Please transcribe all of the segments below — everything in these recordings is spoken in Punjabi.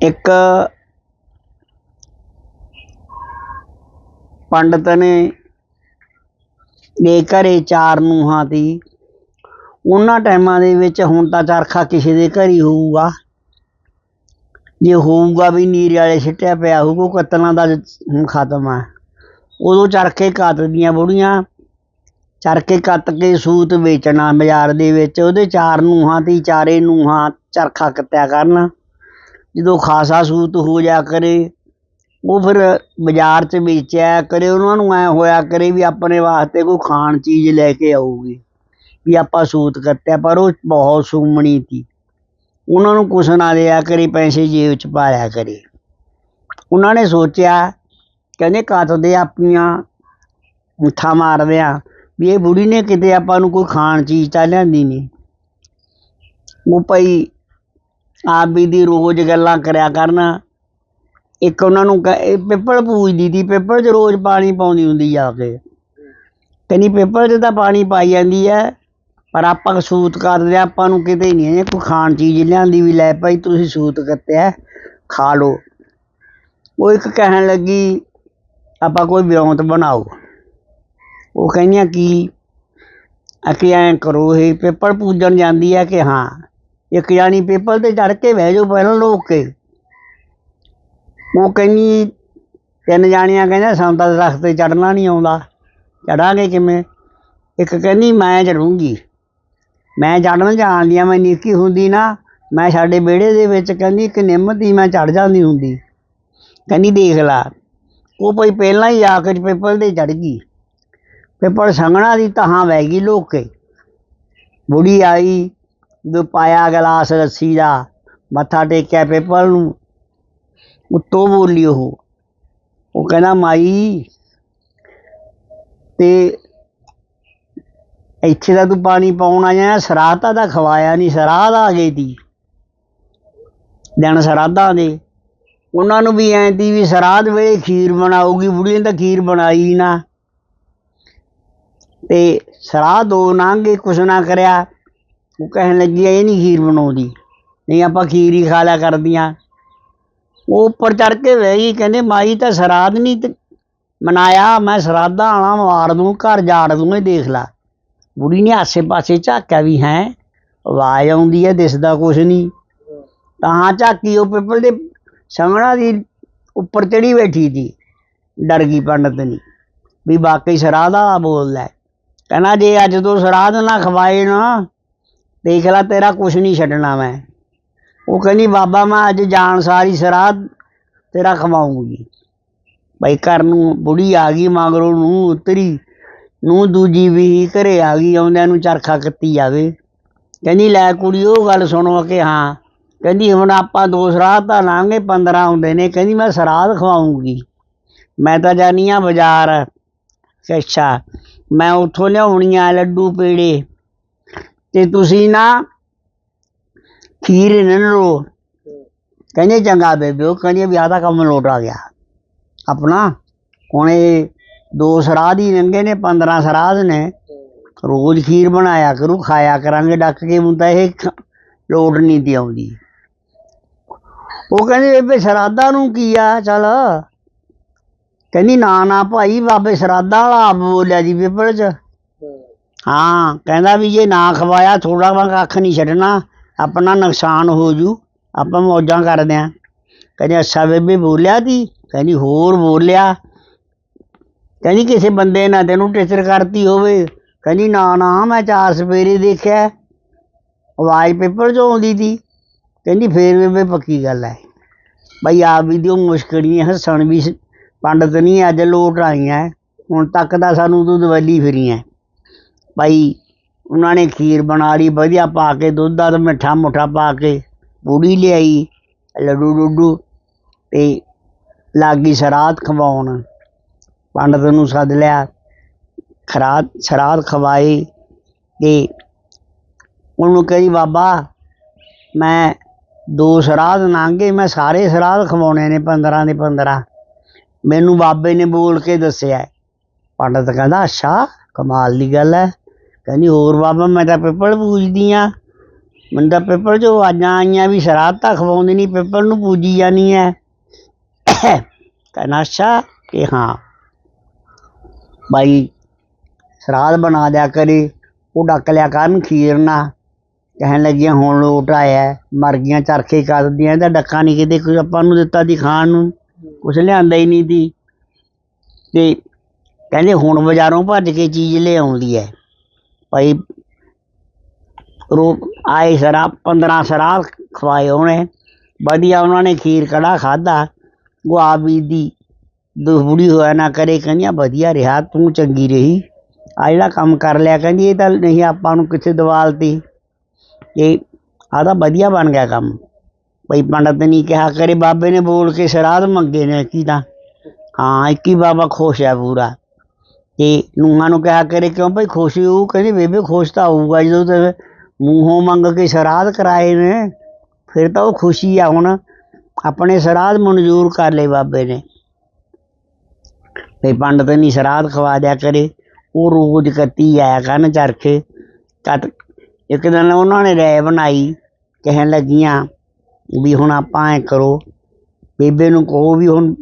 ਇੱਕ ਪੰਡਤ ਨੇ ਦੇ ਘਰੇ ਚਾਰ ਨੂੰਹਾਂ ਤੀ ਉਹਨਾਂ ਟਾਈਮਾਂ ਦੇ ਵਿੱਚ ਹੁਣ ਤਾਂ ਚਰਖਾ ਕਿਸੇ ਦੇ ਘਰ ਹੀ ਹੋਊਗਾ। ਜੇ ਹੋਊਗਾ ਵੀ ਨੀਰੇ ਵਾਲੇ ਛਿੱਟਿਆ ਪਿਆ ਹੋਊਗਾ, ਉਹ ਕਤਲਾਂ ਦਾ ਹੁਣ ਖਤਮ ਆ। ਉਦੋਂ ਚਰਖੇ ਕੱਤਦੀਆਂ ਬੁੜੀਆਂ, ਚਰਖੇ ਕੱਤ ਕੇ ਸੂਤ ਵੇਚਣਾ ਬਾਜ਼ਾਰ ਦੇ ਵਿੱਚ, ਉਹਦੇ ਚਾਰ ਨੂੰਹਾਂ ਤੀ ਚਾਰੇ ਨੂੰਹਾਂ ਚਰਖਾ ਕੱਤਿਆ ਕਰਨ। ਜਦੋਂ ਖਾਸਾ ਸੂਤ ਹੋ ਜਾ ਕਰੇ, ਉਹ ਫਿਰ ਬਾਜ਼ਾਰ 'ਚ ਵੇਚਿਆ ਕਰੇ, ਉਹਨਾਂ ਨੂੰ ਐ ਹੋਇਆ ਕਰੇ ਵੀ ਆਪਣੇ ਵਾਸਤੇ ਕੋਈ ਖਾਣ ਚੀਜ਼ ਲੈ ਕੇ ਆਊਗੀ, ਵੀ ਆਪਾਂ ਸੂਤ ਕੱਤਿਆ ਪਰ ਉਹ ਬਹੁਤ ਸੂਮਣੀ ਸੀ। ਉਹਨਾਂ ਨੂੰ ਕੁਛ ਨਾ ਲਿਆ ਕਰੇ, ਪੈਸੇ ਜੇਬ 'ਚ ਪਾਇਆ ਕਰੇ। ਉਹਨਾਂ ਨੇ ਸੋਚਿਆ, ਕਹਿੰਦੇ ਕੱਤਦੇ ਆਪਣੀਆਂ ਮੁੱਠਾ ਮਾਰਦੇ ਆ, ਵੀ ਇਹ ਬੁੜੀ ਨੇ ਕਿਤੇ ਆਪਾਂ ਨੂੰ ਕੋਈ ਖਾਣ ਚੀਜ਼ ਤਾਂ ਲਿਆਂਦੀ ਨਹੀਂ। ਉਹ ਭਾਈ ਆਪ ਵੀ ਦੀ ਰੋਜ਼ ਗੱਲਾਂ ਕਰਿਆ ਕਰਨ। ਇੱਕ ਉਹਨਾਂ ਨੂੰ ਕ- ਇਹ ਪਿੱਪਲ ਪੂਜਦੀ ਤੀ ਪਿੱਪਲ 'ਚ ਰੋਜ਼ ਪਾਣੀ ਪਾਉਂਦੀ ਹੁੰਦੀ ਜਾ ਕੇ। ਕਹਿੰਦੀ ਪਿੱਪਲ 'ਚ ਤਾਂ ਪਾਣੀ ਪਾਈ ਜਾਂਦੀ ਹੈ ਪਰ ਆਪਾਂ ਸੂਤ ਕਰਦੇ ਹਾਂ, ਆਪਾਂ ਨੂੰ ਕਿਤੇ ਨਹੀਂ ਹੈ ਕੋਈ ਖਾਣ ਚੀਜ਼ ਲਿਆਂਦੀ ਵੀ ਲੈ ਭਾਈ ਤੁਸੀਂ ਸੂਤ ਕੱਤਿਆ ਖਾ ਲਓ। ਉਹ ਇੱਕ ਕਹਿਣ ਲੱਗੀ ਆਪਾਂ ਕੋਈ ਵਿਉਂਤ ਬਣਾਓ। ਉਹ ਕਹਿੰਦੀਆਂ ਕੀ ਅਕੇ ਐਂ ਕਰੋ ਇਹ ਪਿੱਪਲ ਪੂਜਣ ਜਾਂਦੀ ਹੈ ਕਿ ਹਾਂ? ਇੱਕ ਜਾਣੀ ਪੇਪਰ ਤੇ ਚੜ ਕੇ ਬਹਿ ਜਾਓ ਪਹਿਲਾਂ ਲੋਕ ਕੇ। ਉਹ ਕਹਿੰਦੀ, ਤਿੰਨ ਜਾਣੀਆਂ ਕਹਿੰਦਾ ਸਾਨੂੰ ਤਾਂ ਦਰਖਤ ਤੇ ਚੜਨਾ ਨਹੀਂ ਆਉਂਦਾ। ਚੜਾਂਗੇ ਕਿਵੇਂ? ਇੱਕ ਕਹਿੰਦੀ, ਮੈਂ ਚੜੂੰਗੀ ਮੈਂ ਚੜਨ ਜਾਣਦੀ ਆ, ਮੈਂ ਨਿੱਕੀ ਹੁੰਦੀ ਨਾ, ਮੈਂ ਸਾਡੇ ਵਿਹੜੇ ਦੇ ਵਿੱਚ ਕਹਿੰਦੀ, ਇੱਕ ਨਿੰਮ ਦੀ ਮੈਂ ਚੜ ਜਾਂਦੀ ਹੁੰਦੀ। ਕਹਿੰਦੀ, ਦੇਖ ਲਾ, ਉਹ ਭਾਈ ਪਹਿਲਾਂ ਹੀ ਆ ਕੇ ਪਿੱਪਲ ਤੇ ਚੜ ਗਈ। ਪਿੱਪਲ ਸੰਘਣਾ ਦੀ ਤਹਾਂ ਵਹਿ ਗਈ ਲੋਕ ਕੇ। ਬੁੜੀ ਆਈ ਜਦੋਂ ਪਾਇਆ ਗਲਾਸ ਰੱਸੀ ਦਾ ਮੱਥਾ ਟੇਕਿਆ ਪੇਪਰ ਨੂੰ, ਉੱਤੋਂ ਬੋਲੀ ਉਹ। ਉਹ ਕਹਿੰਦਾ, ਮਾਈ, ਤੇ ਇੱਥੇ ਦਾ ਤੂੰ ਪਾਣੀ ਪਾਉਣ ਆਇਆ, ਸਰਾਧਾ ਦਾ ਖਵਾਇਆ ਨਹੀਂ ਸਰਾਧ ਆ ਗਈ ਤੀ। ਦਿਨ ਸਰਾਧਾਂ ਦੇ। ਉਹਨਾਂ ਨੂੰ ਵੀ ਐਂ ਤੀ ਵੀ ਸਰਾਧ ਵੇਲੇ ਖੀਰ ਬਣਾਉਗੀ ਬੁੜੀ ਨੇ ਤਾਂ ਖੀਰ ਬਣਾਈ ਨਾ। ਤੇ ਸਰਾਧ ਦੋ ਨਾਂਗੇ ਕੁਛ ਨਾ ਕਰਿਆ। ਉਹ ਕਹਿਣ ਲੱਗੀ ਇਹ ਨਹੀਂ ਖੀਰ ਬਣਾਉਂਦੀ। ਨਹੀਂ, ਆਪਾਂ ਖੀਰ ਹੀ ਖਾ ਲਿਆ ਕਰਦੀਆਂ। ਉਹ ਉੱਪਰ ਚੜ ਕੇ ਬਹਿ ਗਈ, ਕਹਿੰਦੇ, ਮਾਈ, ਤਾਂ ਸਰਾਧ ਨਹੀਂ ਤੇ ਮਨਾਇਆ, ਮੈਂ ਸ਼ਰਾਧਾ ਆਣਾ ਮਾਰ ਦੂੰ, ਘਰ ਜਾੜ ਦੂੰ, ਇਹ ਦੇਖ ਲਾ। ਬੁੜੀ ਨੇ ਆਸੇ ਪਾਸੇ ਝਾਕਿਆ ਵੀ ਹੈ, ਆਵਾਜ਼ ਆਉਂਦੀ ਹੈ ਦਿਸਦਾ ਕੁਛ ਨਹੀਂ ਤਾਂ ਝਾਕੀ ਉਹ ਪਿੱਪਲ ਦੇ ਸੰਘਣਾ ਦੀ ਉੱਪਰ ਚੜੀ ਬੈਠੀ ਸੀ, ਡਰ ਗਈ ਪੰਡਤ ਨਹੀਂ ਵੀ ਵਾਕਈ ਸਰਾਧਾ ਬੋਲਦਾ ਕਹਿੰਦਾ, ਜੇ ਅੱਜ ਤੋਂ ਸਰਾਧ ਨਾ ਖਵਾਏ ਨਾ ਦੇਖ ਲੈ, ਤੇਰਾ ਕੁਛ ਨਹੀਂ ਛੱਡਣਾ ਮੈਂ। ਉਹ ਕਹਿੰਦੀ, ਬਾਬਾ, ਮੈਂ ਅੱਜ ਜਾਣ ਸਾਰੀ ਸਰਾਧ ਤੇਰਾ ਖਵਾਉਂਗੀ। ਬਈ ਘਰ ਨੂੰ ਬੁੜੀ ਆ ਗਈ, ਮਗਰੋਂ ਨੂੰ ਉਤਰੀ। ਨੂੰ ਦੂਜੀ ਵੀ ਘਰੇ ਆ ਗਈ, ਆਉਂਦਿਆਂ ਨੂੰ ਚਰਖਾ ਕੱਤੀ ਜਾਵੇ। ਕਹਿੰਦੀ, ਲੈ ਕੁੜੀ, ਉਹ ਗੱਲ ਸੁਣੋ ਕਿ ਹਾਂ। ਕਹਿੰਦੀ, ਹੁਣ ਆਪਾਂ ਦੋ ਸਰਾਧ ਤਾਂ ਲਾਂਗੇ 15 ਆਉਂਦੇ ਨੇ। ਕਹਿੰਦੀ, ਮੈਂ ਸਰਾਧ ਖਵਾਉਂਗੀ। ਮੈਂ ਤਾਂ ਜਾਨੀ ਆ ਬਾਜ਼ਾਰ। ਅੱਛਾ, ਮੈਂ ਉੱਥੋਂ ਲਿਆਉਣੀ ਆ ਲੱਡੂ ਪੇੜੇ। ਤੇ ਤੁਸੀਂ ਨਾ ਖੀਰ ਇਹਨਾਂ ਲੋ ਕਹਿੰਦੇ ਚੰਗਾ ਬੇਬੇ, ਉਹ ਕਹਿੰਦੀ ਵੀ ਆਹ ਤਾਂ ਕੰਮ ਲੋਟ ਆ ਗਿਆ। ਆਪਣਾ, ਹੁਣ ਇਹ ਦੋ ਸਰਾਧ ਹੀ ਲੰਘੇ ਨੇ 15 ਸਰਾਧ ਨੇ। ਰੋਜ਼ ਖੀਰ ਬਣਾਇਆ ਕਰੂ, ਖਾਇਆ ਕਰਾਂਗੇ, ਡੱਕ ਕੇ, ਹੁਣ ਇਹ ਖ- ਲੋਟ ਨਹੀਂ ਦੀ ਆਉਂਦੀ। ਉਹ ਕਹਿੰਦੇ ਬੇਬੇ, ਸਰਾਧਾਂ ਨੂੰ ਕੀ ਆ? ਚੱਲ। ਕਹਿੰਦੀ, ਨਾ ਨਾ ਭਾਈ, ਬਾਬੇ ਸਰਾਧਾਂ ਵਾਲਾ ਆਪ ਬੋਲਿਆ ਜੀ ਪੇਪਰ 'ਚ। ਹਾਂ, ਕਹਿੰਦਾ ਵੀ ਜੇ ਨਾ ਖਵਾਇਆ ਥੋੜਾ ਵਾ ਕੱਖ ਨਹੀਂ ਛੱਡਣਾ, ਆਪਣਾ ਨੁਕਸਾਨ ਹੋ ਜੂ। ਆਪਾਂ ਮੌਜਾਂ ਕਰਦੇ ਆਂ। ਕਹਿੰਦੇ, ਅੱਛਾ ਬੇਬੇ, ਬੋਲਿਆ ਤੀ? ਕਹਿੰਦੀ, ਹੋਰ ਬੋਲਿਆ। ਕਹਿੰਦੀ, ਕਿਸੇ ਬੰਦੇ ਨਾਲ ਤੈਨੂੰ ਟੀਚਰ ਕਰਤੀ ਹੋਵੇ। ਕਹਿੰਦੀ, ਨਾ ਨਾ, ਮੈਂ ਚਾਰ ਸਵੇਰੇ ਦੇਖਿਆ। ਆਵਾਜ਼ ਪੇਪਰ 'ਚੋਂ ਆਉਂਦੀ ਤੀ। ਕਹਿੰਦੀ, ਫੇਰ ਬੇਬੇ, ਪੱਕੀ ਗੱਲ ਹੈ ਬਈ, ਆਪ ਵੀ ਦਿਓ ਮੁਸ਼ਕਲੀ ਹੱਸਣ ਵੀ ਪੰਡਤ ਨਹੀਂ ਅੱਜ ਲੋਟ ਆਈਆਂ। ਹੁਣ ਤੱਕ ਤਾਂ ਸਾਨੂੰ ਤੂੰ ਦਵੈਲੀ ਫਿਰੀਆਂ। ਭਾਈ ਉਹਨਾਂ ਨੇ ਖੀਰ ਬਣਾ ਲਈ, ਵਧੀਆ ਪਾ ਕੇ, ਦੁੱਧ ਦਾ ਤੇ ਮਿੱਠਾ ਮੁੱਠਾ ਪਾ ਕੇ, ਪੂੜੀ ਲਿਆਈ, ਲੱਡੂ ਡੁੱਡੂ ਤੇ ਲਾਗੀ ਸਰਾਧ ਖਵਾਉਣ। ਪੰਡਤ ਨੂੰ ਸੱਦ ਲਿਆ ਖਰਾਤ ਸਰਾਧ ਖਵਾਈ ਅਤੇ ਉਹਨੂੰ ਕਹੀ, ਬਾਬਾ, ਮੈਂ ਦੋ ਸਰਾਧ ਨਾਂਗੇ, ਮੈਂ ਸਾਰੇ ਸਰਾਧ ਖਵਾਉਣੇ ਨੇ 15 ਦੇ 15 ਮੈਨੂੰ ਬਾਬੇ ਨੇ ਬੋਲ ਕੇ ਦੱਸਿਆ ਹੈ। ਪੰਡਤ ਕਹਿੰਦਾ, ਅੱਛਾ, ਕਮਾਲ ਦੀ ਗੱਲ ਹੈ। ਕਹਿੰਦੀ ਹੋਰ ਬਾਬਾ ਮੈਂ ਤਾਂ ਪਿੱਪਲ ਪੂਜਦੀ ਆ। ਮੈਨੂੰ ਤਾਂ ਪੇਪਰ 'ਚੋਂ ਆਵਾਜ਼ਾਂ ਆਈਆਂ ਵੀ ਸ਼ਰਾਧ ਤਾਂ ਖਵਾਉਂਦੀ ਨਹੀਂ ਪੇਪਰ ਨੂੰ ਪੂਜੀ ਜਾਨੀ ਹੈ ਕਹਿੰਦਾ ਅੱਛਾ ਕਿ ਹਾਂ। ਬਾਈ ਸ਼ਰਾਧ ਬਣਾ ਦਿਆ ਕਰੇ ਉਹ ਡੱਕ ਲਿਆ ਕਰਨ ਖੀਰ ਨਾ ਕਹਿਣ ਲੱਗੀਆਂ ਹੁਣ ਲੋਟ ਆਇਆ ਹੈ, ਮਰ ਗਈਆਂ ਚਰਖੇ ਕੱਤਦੀਆਂ ਇਹਦਾ ਡੱਕਾ ਨਹੀਂ ਕਿਤੇ ਕੋਈ ਆਪਾਂ ਨੂੰ ਦਿੱਤਾ ਦੀ ਖਾਣ ਨੂੰ। ਕੁਛ ਲਿਆਂਦਾ ਹੀ ਨਹੀਂ ਦੀ ਤੇ ਕਹਿੰਦੇ ਹੁਣ ਬਾਜ਼ਾਰੋਂ ਭੱਜ ਕੇ ਚੀਜ਼ ਲਿਆਉਂਦੀ ਹੈ ਭਾਈ ਰੋ ਆਏ ਸ਼ਰਾਬ 15 ਸ਼ਰਾਬ ਖਵਾਏ ਉਹਨੇ। ਵਧੀਆ ਉਹਨਾਂ ਨੇ ਖੀਰ ਕੜਾ ਖਾਦਾ ਗੁਆਬੀ ਦੀ ਦੁਹੜੀ ਹੋਇਆ ਨਾ ਕਰੇ, ਕਹਿੰਦੀਆਂ ਵਧੀਆ ਰਿਹਾ, ਤੂੰ ਚੰਗੀ ਰਹੀ। ਆ ਜਿਹੜਾ ਕੰਮ ਕਰ ਲਿਆ, ਕਹਿੰਦੀ ਇਹ ਤਾਂ ਨਹੀਂ, ਆਪਾਂ ਨੂੰ ਕਿਸੇ ਦਵਾਲਤੀ ਇਹ ਆ ਤਾਂ ਵਧੀਆ ਬਣ ਗਿਆ ਕੰਮ। ਬਈ ਪੰਡਤ ਨਹੀਂ ਕਿਹਾ, ਕਰੇ ਬਾਬੇ ਨੇ ਬੋਲ ਕੇ ਸ਼ਰਾਧ ਮੰਗੇ ਨੇ, ਕੀ ਤਾਂ। ਹਾਂ, ਇੱਕ ਹੀ ਬਾਬਾ ਖੁਸ਼ ਹੈ ਪੂਰਾ। ਤੇ ਨੂੰਹਾਂ ਨੂੰ ਕਿਹਾ ਕਰੇ ਕਿਉਂ ਭਾਈ ਖੁਸ਼ ਹੋਊ? ਕਹਿੰਦੀ ਬੇਬੇ ਖੁਸ਼ ਤਾਂ ਹੋਊਗਾ, ਜਦੋਂ ਤੇ ਮੂੰਹੋਂ ਮੰਗ ਕੇ ਸ਼ਰਾਧ ਕਰਾਏ ਨੇ, ਫਿਰ ਤਾਂ ਉਹ ਖੁਸ਼ੀ ਆ ਹੁਣ। ਆਪਣੇ ਸ਼ਰਾਧ ਮਨਜ਼ੂਰ ਕਰ ਲਏ ਬਾਬੇ ਨੇ। ਤੇ ਪੰਡਤ ਨਹੀਂ ਸ਼ਰਾਧ ਖਵਾ ਦਿਆ ਕਰੇ, ਉਹ ਰੋਜ਼ ਕੱਤੀ ਆਇਆ ਕਰਨ ਚਰਖੇ। ਕੱਤ ਇੱਕ ਦਿਨ ਉਹਨਾਂ ਨੇ ਰਾਇ ਬਣਾਈ, ਕਹਿਣ ਲੱਗੀਆਂ, ਵੀ ਹੁਣ ਆਪਾਂ ਐ ਕਰੋ, ਬੇਬੇ ਨੂੰ ਕਹੋ ਵੀ ਹੁਣ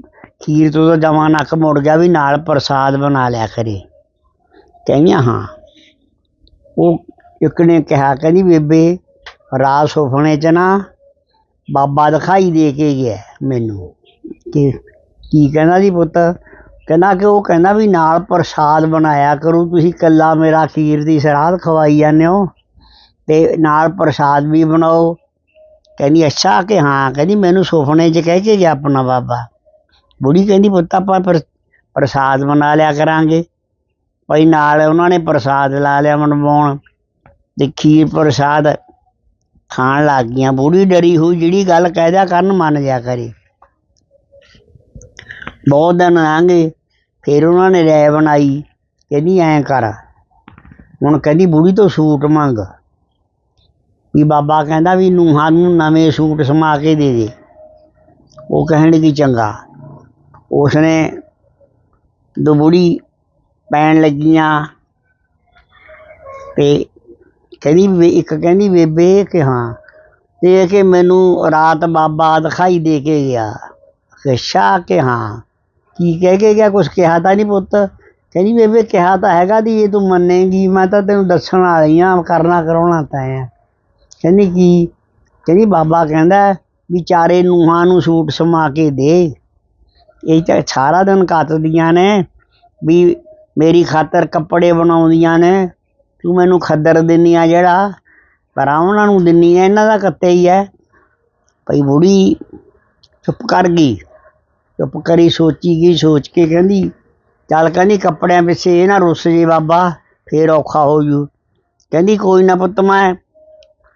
ਖੀਰ ਤੋਂ ਤਾਂ ਜਮਾ ਨੱਕ ਮੁੜ ਗਿਆ ਵੀ ਨਾਲ ਪ੍ਰਸਾਦ ਬਣਾ ਲਿਆ ਕਰੇ। ਕਹਿੰਦੀਆਂ ਹਾਂ। ਉਹ ਇੱਕ ਨੇ ਕਿਹਾ, ਕਹਿੰਦੀ, ਬੇਬੇ, ਰਾਤ ਸੁਪਨੇ 'ਚ ਨਾ ਬਾਬਾ ਦਿਖਾਈ ਦੇ ਕੇ ਗਿਆ ਮੈਨੂੰ। ਕਿ ਕੀ ਕਹਿੰਦਾ ਜੀ ਪੁੱਤ? ਕਹਿੰਦਾ ਕਿ ਉਹ ਕਹਿੰਦਾ ਵੀ ਨਾਲ ਪ੍ਰਸਾਦ ਬਣਾਇਆ ਕਰੂ, ਤੁਸੀਂ ਕੱਲਾ ਮੇਰਾ ਖੀਰ ਦੀ ਸਰਾਧ ਖਵਾਈ ਜਾਂਦੇ ਹੋ ਤੇ ਨਾਲ ਪ੍ਰਸਾਦ ਵੀ ਬਣਾਓ। ਕਹਿੰਦੀ, ਅੱਛਾ ਕਿ ਹਾਂ? ਕਹਿੰਦੀ, ਮੈਨੂੰ ਸੁਪਨੇ 'ਚ ਕਹਿ ਕੇ ਗਿਆ ਆਪਣਾ ਬਾਬਾ। ਬੁੜੀ ਕਹਿੰਦੀ, ਪੁੱਤ ਆਪਾਂ ਪਰ ਪ੍ਰਸਾਦ ਬਣਾ ਲਿਆ ਕਰਾਂਗੇ। ਭਾਈ ਨਾਲ ਉਹਨਾਂ ਨੇ ਪ੍ਰਸਾਦ ਲਾ ਲਿਆ ਮਨਵਾਉਣ। ਤੇ ਖੀਰ ਪ੍ਰਸਾਦ ਖਾਣ ਲੱਗ ਗਈਆਂ। ਬੁੜੀ ਡਰੀ ਹੋਈ, ਜਿਹੜੀ ਗੱਲ ਕਹਿ ਦਿਆ ਕਰਨ, ਮੰਨ ਜਾ ਕਰੇ। ਬਹੁਤ ਦਿਨ ਲੰਘੇ ਫਿਰ ਉਹਨਾਂ ਨੇ ਰਾਇ ਬਣਾਈ, ਕਹਿੰਦੀ, ਐਂ ਕਰ। ਹੁਣ ਕਹਿੰਦੀ, ਬੁੜੀ ਤੋਂ ਸੂਟ ਮੰਗ। ਵੀ ਬਾਬਾ ਕਹਿੰਦਾ ਵੀ ਨੂਹਾਂ ਨੂੰ ਨਵੇਂ ਸੂਟ ਸਮਾ ਕੇ ਦੇ ਦੇ। ਉਹ ਕਹਿਣ ਲੱਗੀ, ਚੰਗਾ। ਉਸਨੇ ਦੋ ਬੁੜੀ ਪੈਣ ਲੱਗੀਆਂ ਤੇ ਕਹਿੰਦੀ ਵੀ ਇੱਕ ਕਹਿੰਦੀ ਬੇਬੇ ਕਿ ਹਾਂ ਤੇ ਕਿ ਮੈਨੂੰ ਰਾਤ ਬਾਬਾ ਦਿਖਾਈ ਦੇ ਕੇ ਗਿਆ ਅੱਛਾ ਕਿ ਹਾਂ ਕੀ ਕਹਿ ਕੇ ਗਿਆ ਕੁਛ ਕਿਹਾ ਤਾਂ ਨਹੀਂ ਪੁੱਤ ਕਹਿੰਦੀ ਬੇਬੇ ਕਿਹਾ ਤਾਂ ਹੈਗਾ ਦੀ ਇਹ ਤੂੰ ਮੰਨੇਗੀ ਮੈਂ ਤਾਂ ਤੈਨੂੰ ਦੱਸਣ ਵਾਲੀ ਆ ਕਰਨਾ ਕਰਾਉਣਾ ਤਾਂ ਹੈ ਕਹਿੰਦੀ ਕੀ ਕਹਿੰਦੀ ਬਾਬਾ ਕਹਿੰਦਾ ਵੀ ਚਾਰੇ ਨੂੰਹਾਂ ਨੂੰ ਸੂਟ ਸਮਾ ਕੇ ਦੇ ਇਹ ਤਾਂ ਸਾਰਾ ਦਿਨ ਕੱਤਦੀਆਂ ਨੇ, ਵੀ ਮੇਰੀ ਖਾਤਰ ਕੱਪੜੇ ਬਣਾਉਂਦੀਆਂ ਨੇ। ਤੂੰ ਮੈਨੂੰ ਖੱਦਰ ਦਿੰਨੀ ਆ ਜਿਹੜਾ, ਪਰ ਆ ਉਹਨਾਂ ਨੂੰ ਦਿੰਨੀ ਆ, ਇਹਨਾਂ ਦਾ ਕੱਤੇ ਹੀ ਹੈ ਭਈ ਬੁੜੀ ਚੁੱਪ ਕਰ ਗਈ, ਚੁੱਪ ਕਰੀ ਸੋਚੀ ਗਈ, ਸੋਚ ਕੇ ਕਹਿੰਦੀ, ਚੱਲ ਕਹਿੰਦੀ ਕੱਪੜਿਆਂ ਪਿੱਛੇ ਇਹ ਨਾ ਰੁੱਸ ਜੇ ਬਾਬਾ, ਫੇਰ ਔਖਾ ਹੋ ਜੂ। ਕਹਿੰਦੀ ਕੋਈ ਨਾ ਪੁੱਤ, ਮੈਂ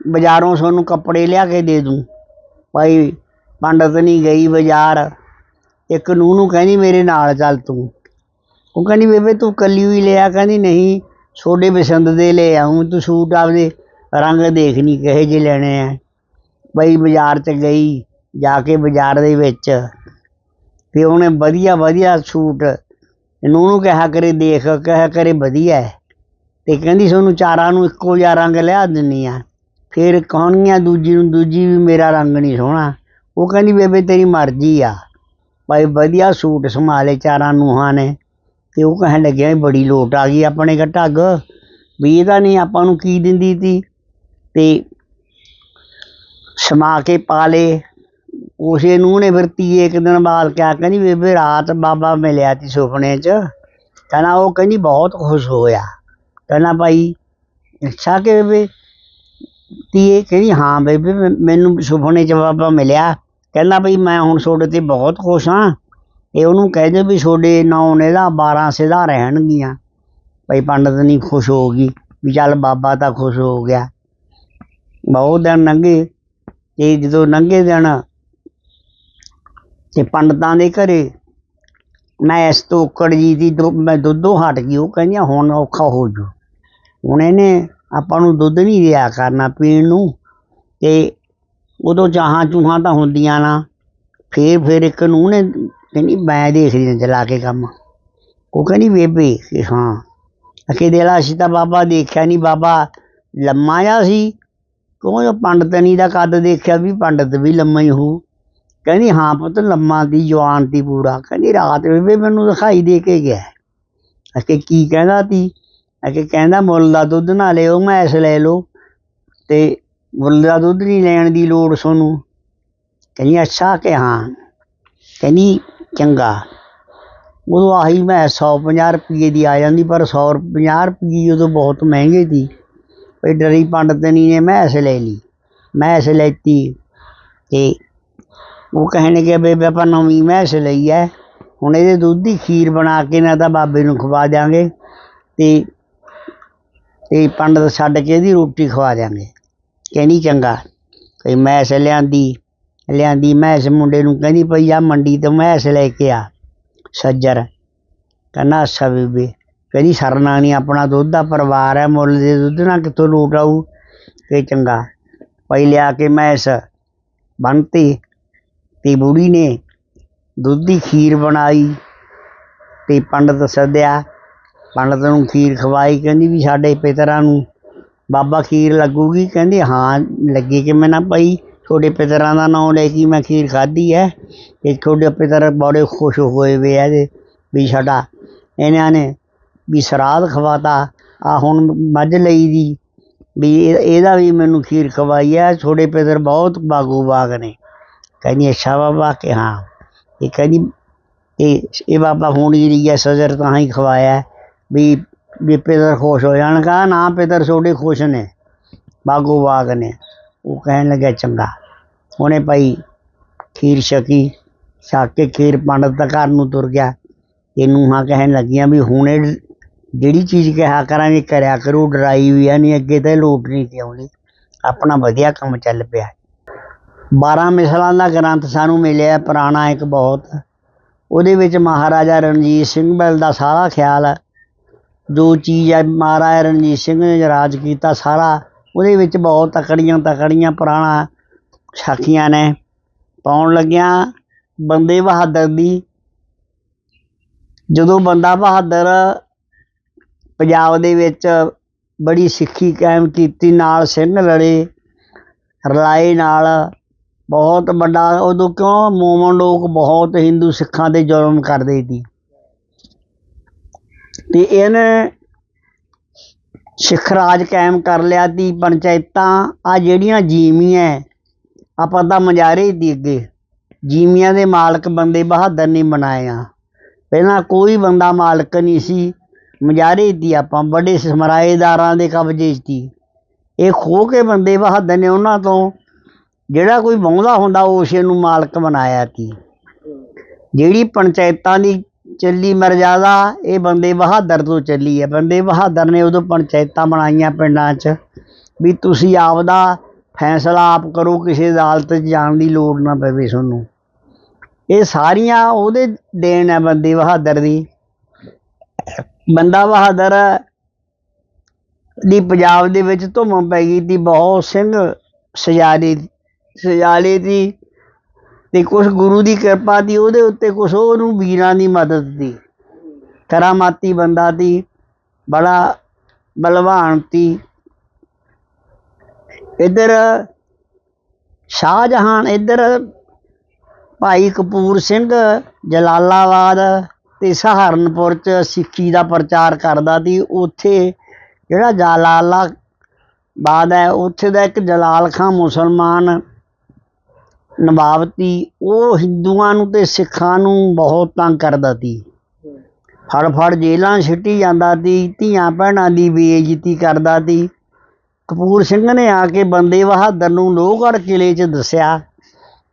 ਬਾਜ਼ਾਰੋਂ ਤੁਹਾਨੂੰ ਕੱਪੜੇ ਲਿਆ ਕੇ ਦੇ ਦੂੰ। ਭਾਈ ਪੰਡਤ ਨਹੀਂ ਗਈ ਬਾਜ਼ਾਰ। ਇੱਕ ਨੂੰ ਨੂੰ ਕਹਿੰਦੀ, ਮੇਰੇ ਨਾਲ ਚੱਲ ਤੂੰ। ਉਹ ਕਹਿੰਦੀ, ਬੇਬੇ ਤੂੰ ਕੱਲੀ ਹੀ ਲਿਆ? ਕਹਿੰਦੀ, ਨਹੀਂ, ਛੋਡੇ ਪਸੰਦ ਦੇ ਲੈ ਆਉਂ ਤੂੰ ਸੂਟ ਆਪਦੇ ਰੰਗ ਦੇਖ ਨਹੀਂ ਕਹੇ ਜੇ ਲੈਣੇ ਆ। ਬਈ ਬਾਜ਼ਾਰ ਚ ਗਈ, ਜਾ ਕੇ ਬਾਜ਼ਾਰ ਦੇ ਵਿੱਚ। ਤੇ ਉਹਨੇ ਵਧੀਆ ਵਧੀਆ ਸੂਟ ਨੂੰ ਨੂੰ ਕਿਹਾ ਕਰੇ ਦੇਖ, ਕਿਹਾ ਕਰੇ ਵਧੀਆ ਹੈ ਤੇ ਕਹਿੰਦੀ ਤੁਹਾਨੂੰ ਚਾਰਾਂ ਨੂੰ ਇੱਕੋ ਜਿਹਾ ਰੰਗ ਲਿਆ ਦਿੰਨੀ ਆ। ਫਿਰ ਕਹਾਣੀਆਂ ਦੂਜੀ ਨੂੰ ਦੂਜੀ ਵੀ ਮੇਰਾ ਰੰਗ ਨਹੀਂ ਸੋਹਣਾ। ਉਹ ਕਹਿੰਦੀ, ਬੇਬੇ ਤੇਰੀ ਮਰਜ਼ੀ ਆ। ਭਾਈ ਵਧੀਆ ਸੂਟ ਸੰਭਾਲੇ ਚਾਰਾਂ ਨੂੰਹਾਂ ਨੇ। ਅਤੇ ਉਹ ਕਹਿਣ ਲੱਗਿਆ ਵੀ ਬੜੀ ਲੋਟ ਆ ਗਈ ਆਪਣੇ ਘ ਢੱਗ। ਵੀ ਇਹਦਾ ਨਹੀਂ ਆਪਾਂ ਨੂੰ ਕੀ ਦਿੰਦੀ ਤੀ? ਅਤੇ ਸਮਾ ਕੇ ਪਾ ਲਏ ਉਸੇ ਨੂੰਹ ਨੇ ਫਿਰ ਤੀਏ ਇੱਕ ਦਿਨ ਬਾਅਦ ਕਿਹਾ ਕਹਿੰਦੀ ਬੇਬੇ ਰਾਤ ਬਾਬਾ ਮਿਲਿਆ ਤੀ ਸੁਪਨੇ 'ਚ। ਕਹਿੰਦਾ ਉਹ ਕਹਿੰਦੀ ਬਹੁਤ ਖੁਸ਼ ਹੋਇਆ। ਕਹਿੰਦਾ ਭਾਈ, ਅੱਛਾ ਕਿ ਬੇਬੇ? ਤੀਏ ਕਹਿੰਦੀ, ਹਾਂ ਬੇਬੇ, ਮੈਂ- ਮੈਨੂੰ ਸੁਪਨੇ 'ਚ ਬਾਬਾ ਮਿਲਿਆ। ਕਹਿੰਦਾ ਭਈ ਮੈਂ ਹੁਣ ਤੁਹਾਡੇ ਤੇ ਬਹੁਤ ਖੁਸ਼ ਹਾਂ। ਇਹ ਉਹਨੂੰ ਕਹਿ ਦੇ ਵੀ ਤੁਹਾਡੇ ਨੌ ਨੇ ਦਾ 12 ਸਿਧਾ ਰਹਿਣਗੀਆਂ। ਭਈ ਪੰਡਤ ਨਹੀਂ ਖੁਸ਼ ਹੋ ਗਈ ਵੀ ਚੱਲ ਬਾਬਾ ਤਾਂ ਖੁਸ਼ ਹੋ ਗਿਆ। ਬਹੁਤ ਦਿਨ ਲੰਘੇ। ਤੇ ਜਦੋਂ ਲੰਘੇ ਦਿਨ ਤੇ ਪੰਡਤਾਂ ਦੇ ਘਰੇ ਮੈਂ ਇਸ ਤੋਕੜ ਜੀ ਦੀ ਦੁ- ਮੈਂ ਦੁੱਧੋਂ ਹਟ ਗਈ। ਉਹ ਕਹਿੰਦੀਆਂ, ਹੁਣ ਔਖਾ ਹੋ ਜੂ ਹੁਣ ਇਹਨੇ ਆਪਾਂ ਨੂੰ ਦੁੱਧ ਨਹੀਂ ਦਿਆ ਕਰਨਾ ਪੀਣ ਨੂੰ। ਤੇ ਉਦੋਂ ਚਾਹਾਂ ਚੂਹਾਂ ਤਾਂ ਹੁੰਦੀਆਂ ਨਾ। ਫਿਰ ਫਿਰ ਇੱਕ ਨੂੰ ਨੇ ਕਹਿੰਦੀ, ਮੈਂ ਦੇਖਦੀ ਹਾਂ ਚਲਾ ਕੇ ਕੰਮ। ਉਹ ਕਹਿੰਦੀ, ਬੇਬੇ, ਕਿ ਹਾਂ। ਅਕੇ ਦੇਲਾ ਅਸੀਂ ਤਾਂ ਬਾਬਾ ਦੇਖਿਆ ਨਹੀਂ। ਬਾਬਾ ਲੰਮਾ ਜਿਹਾ ਸੀ। ਕਿਉਂ ਜੋ ਪੰਡਤਨੀ ਦਾ ਕੱਦ ਦੇਖਿਆ ਵੀ ਪੰਡਤ ਵੀ ਲੰਮਾ ਹੀ ਹੋ। ਕਹਿੰਦੀ, ਹਾਂ ਪੁੱਤ, ਲੰਮਾ ਦੀ, ਜਵਾਨ ਦੀ ਪੂਰਾ। ਕਹਿੰਦੀ, ਰਾਤ ਬੇਬੇ ਮੈਨੂੰ ਦਿਖਾਈ ਦੇ ਕੇ ਗਿਆ। ਅਕੇ ਕੀ ਕਹਿੰਦਾ ਤੀ? ਅਕੇ ਕਹਿੰਦਾ, ਮੁੱਲ ਦਾ ਦੁੱਧ ਨਾ ਲਿਓ, ਮੈਸ ਲੈ ਲਓ। ਤੇ ਮੁੱਲ ਦਾ ਦੁੱਧ ਨਹੀਂ ਲੈਣ ਦੀ ਲੋੜ ਸੋਨੂੰ। ਕਹਿੰਦੀ, ਅੱਛਾ ਕਿ ਹਾਂ ਕਹਿੰਦੀ, ਚੰਗਾ। ਉਦੋਂ ਆਹੀ ਮੈਂ 150 ਰੁਪਏ ਦੀ ਆ ਜਾਂਦੀ, ਪਰ 150 ਰੁਪਏ ਉਦੋਂ ਬਹੁਤ ਮਹਿੰਗੇ ਸੀ ਵੀ ਡਰੀ ਪੰਡਤਨੀ ਨੇ, ਮੈਸ ਲੈ ਲਈ। ਮੈਸ ਲੈਤੀ ਤੇ ਉਹ ਕਹਿਣ ਕਿ ਬੇਬੇ, ਆਪਾਂ ਨਵੀਂ ਮੈਸ ਲਈ ਐ। ਹੁਣ ਇਹਦੇ ਦੁੱਧ ਦੀ ਖੀਰ ਬਣਾ ਕੇ ਨਾ ਤਾਂ ਬਾਬੇ ਨੂੰ ਖਵਾ ਦਿਆਂਗੇ ਤੇ ਤੇ ਪੰਡਤ ਛੱਡ ਕੇ ਇਹਦੀ ਰੋਟੀ ਖਵਾ ਦਿਆਂਗੇ। ਕਹਿੰਦੀ ਚੰਗਾ? ਕਈ ਮੈਸ ਲਿਆਂਦੀ ਲਿਆਂਦੀ ਮੈਸ ਮੁੰਡੇ ਨੂੰ ਕਹਿੰਦੀ ਪਈ ਆ ਮੰਡੀ ਤੋਂ ਮੈਸ ਲੈ ਕੇ ਆ, ਸੱਜਰ। ਕਹਿੰਦਾ, ਅੱਛਾ ਬੀਬੀ। ਕਹਿੰਦੀ, ਸਰਨਾ ਨਹੀਂ, ਆਪਣਾ ਦੁੱਧ ਦਾ ਪਰਿਵਾਰ ਹੈ, ਮੁੱਲ ਦੇ ਦੁੱਧ ਨਾਲ ਕਿੱਥੋਂ ਲੋਟ ਆਊ? ਕਿ ਚੰਗਾ। ਪਈ ਲਿਆ ਕੇ ਮੈਸ। ਬੰਨਤੀ। ਤੇ ਬੁੜੀ ਨੇ ਦੁੱਧ ਦੀ ਖੀਰ ਬਣਾਈ। ਤੇ ਪੰਡਤ ਸੱਦਿਆ। ਪੰਡਤ ਨੂੰ ਖੀਰ ਖਵਾਈ। ਕਹਿੰਦੀ ਵੀ ਸਾਡੇ ਪਿਤਰਾਂ ਨੂੰ ਬਾਬਾ ਖੀਰ ਲੱਗੂਗੀ, ਕਹਿੰਦੇ ਹਾਂ, ਲੱਗੀ ਕਿ ਮੈਂ ਨਾ ਭਾਈ, ਤੁਹਾਡੇ ਪਿਤਰਾਂ ਦਾ ਨਾਮ ਲੈ ਕੇ ਮੈਂ ਖੀਰ ਖਾਧੀ ਹੈ। ਤੇ ਤੁਹਾਡੇ ਪਿਤਰ ਬੜੇ ਖੁਸ਼ ਹੋਏ ਵੇ ਹੈ ਇਹਦੇ, ਵੀ ਸਾਡਾ ਇਹਨਾਂ ਨੇ ਵੀ ਸਰਾਧ ਖਵਾਤਾ। ਆ ਹੁਣ ਮੱਝ ਲਈ ਦੀ, ਵੀ ਇਹ- ਇਹਦਾ ਵੀ ਮੈਨੂੰ ਖੀਰ ਖਵਾਈ ਹੈ, ਤੁਹਾਡੇ ਪਿਤਰ ਬਹੁਤ ਬਾਗੂ ਬਾਗ ਨੇ। ਕਹਿੰਦੀ, ਅੱਛਾ ਬਾਬਾ, ਕਿ ਹਾਂ। ਇਹ ਕਹਿੰਦੀ, ਇਹ ਇਹ ਬਾਬਾ ਹੁਣ ਜਿਹੜੀ ਹੈ ਸਜ਼ਰ ਤਾਂ ਹੀ ਖਵਾਇਆ ਵੀ ਵੀ ਪਿਤਰ ਖੁਸ਼ ਹੋ ਜਾਣ, ਕਹਾ ਨਾ ਪਿਤਰ ਛੋਟੇ ਖੁਸ਼ ਨੇ, ਬਾਗੋ ਬਾਗ ਨੇ। ਉਹ ਕਹਿਣ ਲੱਗਿਆ, ਚੰਗਾ। ਉਹਨੇ ਭਾਈ ਖੀਰ ਛਕੀ, ਛਕ ਕੇ ਖੀਰ ਪੰਡਤ ਦਾ ਘਰ ਨੂੰ ਤੁਰ ਗਿਆ। ਇਹਨੂੰ ਹਾਂ ਕਹਿਣ ਲੱਗੀਆਂ ਵੀ ਹੁਣ ਇਹ ਜਿਹੜੀ ਚੀਜ਼ ਕਿਹਾ ਕਰਾਂਗੇ, ਕਰਿਆ ਕਰੂ, ਡਰਾਈ ਵੀ ਆ, ਨਹੀਂ ਅੱਗੇ ਤਾਂ ਇਹ ਲੋਟ ਨਹੀਂ ਤੇ ਆਉਂਦੀ। ਆਪਣਾ ਵਧੀਆ ਕੰਮ ਚੱਲ ਪਿਆ। 12 ਮਿਸਲਾਂ ਦਾ ਗ੍ਰੰਥ ਸਾਨੂੰ ਮਿਲਿਆ, ਪੁਰਾਣਾ ਇੱਕ ਬਹੁਤ। ਉਹਦੇ ਵਿੱਚ ਮਹਾਰਾਜਾ ਰਣਜੀਤ ਸਿੰਘ ਬਲ ਦਾ ਸਾਰਾ ਖਿਆਲ ਹੈ ਜੋ ਚੀਜ਼ ਹੈ ਮਹਾਰਾਜਾ ਰਣਜੀਤ ਸਿੰਘ ਨੇ ਰਾਜ ਕੀਤਾ ਸਾਰਾ, ਉਹਦੇ ਵਿੱਚ ਬਹੁਤ ਤਕੜੀਆਂ ਤਕੜੀਆਂ ਪੁਰਾਣਾ ਸਾਖੀਆਂ ਨੇ। ਪਾਉਣ ਲੱਗਿਆ ਬੰਦੇ ਬਹਾਦਰ ਦੀ, ਜਦੋਂ ਬੰਦਾ ਬਹਾਦਰ ਪੰਜਾਬ ਦੇ ਵਿੱਚ ਬੜੀ ਸਿੱਖੀ ਕਾਇਮ ਕੀਤੀ, ਨਾਲ ਸਿੰਘ ਲੜੇ, ਰਲਾਏ ਨਾਲ, ਬਹੁਤ ਵੱਡਾ, ਉਦੋਂ ਕਿਉਂ ਮੋਮਨ ਲੋਕ ਬਹੁਤ ਹਿੰਦੂ ਸਿੱਖਾਂ ਤੇ ਜ਼ੁਲਮ ਕਰਦੇ ਸੀ। ਤੇ ਇਹਨੇ ਸਿੱਖ ਰਾਜ ਕਾਇਮ ਕਰ ਲਿਆ ਤੀ ਪੰਚਾਇਤਾਂ ਆ ਜਿਹੜੀਆਂ ਜੀਵੀਆਂ ਆਪਾਂ ਤਾਂ ਮਜਾਰੇ ਦੀ ਅੱਗੇ। ਜੀਵੀਆਂ ਦੇ ਮਾਲਕ ਬੰਦੇ ਬਹਾਦਰ ਨੇ ਬਣਾਇਆ ਪਹਿਲਾਂ ਕੋਈ ਬੰਦਾ ਮਾਲਕ ਨਹੀਂ ਸੀ ਮਜਾਰੇ ਦੀ ਆਪਾਂ ਬੜੇ ਸਮਰਾਏਦਾਰਾਂ ਦੇ ਕਬਜ਼ੇ 'ਚ ਸੀ ਇਹ ਖੋ ਕੇ ਬੰਦੇ ਬਹਾਦਰ ਨੇ ਉਹਨਾਂ ਤੋਂ, ਜਿਹੜਾ ਕੋਈ ਬਹੁੰਦਾ ਹੁੰਦਾ ਉਸੇ ਨੂੰ ਮਾਲਕ ਬਣਾਇਆ ਸੀ ਜਿਹੜੀ ਪੰਚਾਇਤਾਂ ਦੀ ਚੱਲੀ ਮਰਜ਼ਾਦਾ ਇਹ ਬੰਦੇ ਬਹਾਦਰ ਤੋਂ ਚੱਲੀ ਹੈ ਬੰਦੇ ਬਹਾਦਰ ਨੇ ਉਦੋਂ ਪੰਚਾਇਤਾਂ ਬਣਾਈਆਂ ਪਿੰਡਾਂ 'ਚ, ਵੀ ਤੁਸੀਂ ਆਪਦਾ ਫੈਸਲਾ ਆਪ ਕਰੋ, ਕਿਸੇ ਅਦਾਲਤ 'ਚ ਜਾਣ ਦੀ ਲੋੜ ਨਾ ਪਵੇ ਤੁਹਾਨੂੰ। ਇਹ ਸਾਰੀਆਂ ਉਹਦੇ ਦੇਣ ਹੈ ਬੰਦੇ ਬਹਾਦਰ ਦੀ। ਬੰਦਾ ਬਹਾਦਰ ਦੀ ਪੰਜਾਬ ਦੇ ਵਿੱਚ ਧੁੰਮ ਪੈ ਗਈ ਤੀ, ਬਹੁਤ ਸਿੰਘ ਸਜਾਲੇ ਸਜਾਲੇ ਦੀ ਤੇ ਕੁਝ ਗੁਰੂ ਦੀ ਕਿਰਪਾ ਦੀ, ਉਹਦੇ ਉੱਤੇ ਕੁਝ ਉਹਨੂੰ ਵੀਰਾਂ ਦੀ ਮਦਦ ਦੀ। ਕਰਾਮਾਤੀ ਬੰਦਾ ਦੀ, ਬੜਾ ਬਲਵਾਨ ਤੀ। ਇੱਧਰ ਸ਼ਾਹਜਹਾਨ, ਇੱਧਰ ਭਾਈ ਕਪੂਰ ਸਿੰਘ, ਜਲਾਲਾਬਾਦ ਤੇ ਸਹਾਰਨਪੁਰ ਚ ਸਿੱਖੀ ਦਾ ਪ੍ਰਚਾਰ ਕਰਦਾ ਸੀ ਉੱਥੇ ਜਿਹੜਾ ਜਲਾਲਾਬਾਦ ਹੈ, ਉੱਥੇ ਦਾ ਇੱਕ ਜਲਾਲ ਖਾਂ ਮੁਸਲਮਾਨ ਨਵਾਬ ਤੀ, ਉਹ ਹਿੰਦੂਆਂ ਨੂੰ ਤੇ ਸਿੱਖਾਂ ਨੂੰ ਬਹੁਤ ਤੰਗ ਕਰਦਾ ਸੀ ਫੜ ਫੜ ਜੇਲਾਂ ਸਿੱਟੀ ਜਾਂਦਾ ਸੀ ਧੀਆਂ ਭੈਣਾਂ ਦੀ ਬੇਇੱਜ਼ਤੀ ਕਰਦਾ ਸੀ ਕਪੂਰ ਸਿੰਘ ਨੇ ਆ ਕੇ ਬੰਦੇ ਬਹਾਦਰ ਨੂੰ ਲੋਹਗੜ੍ਹ ਕਿਲੇ 'ਚ ਦੱਸਿਆ।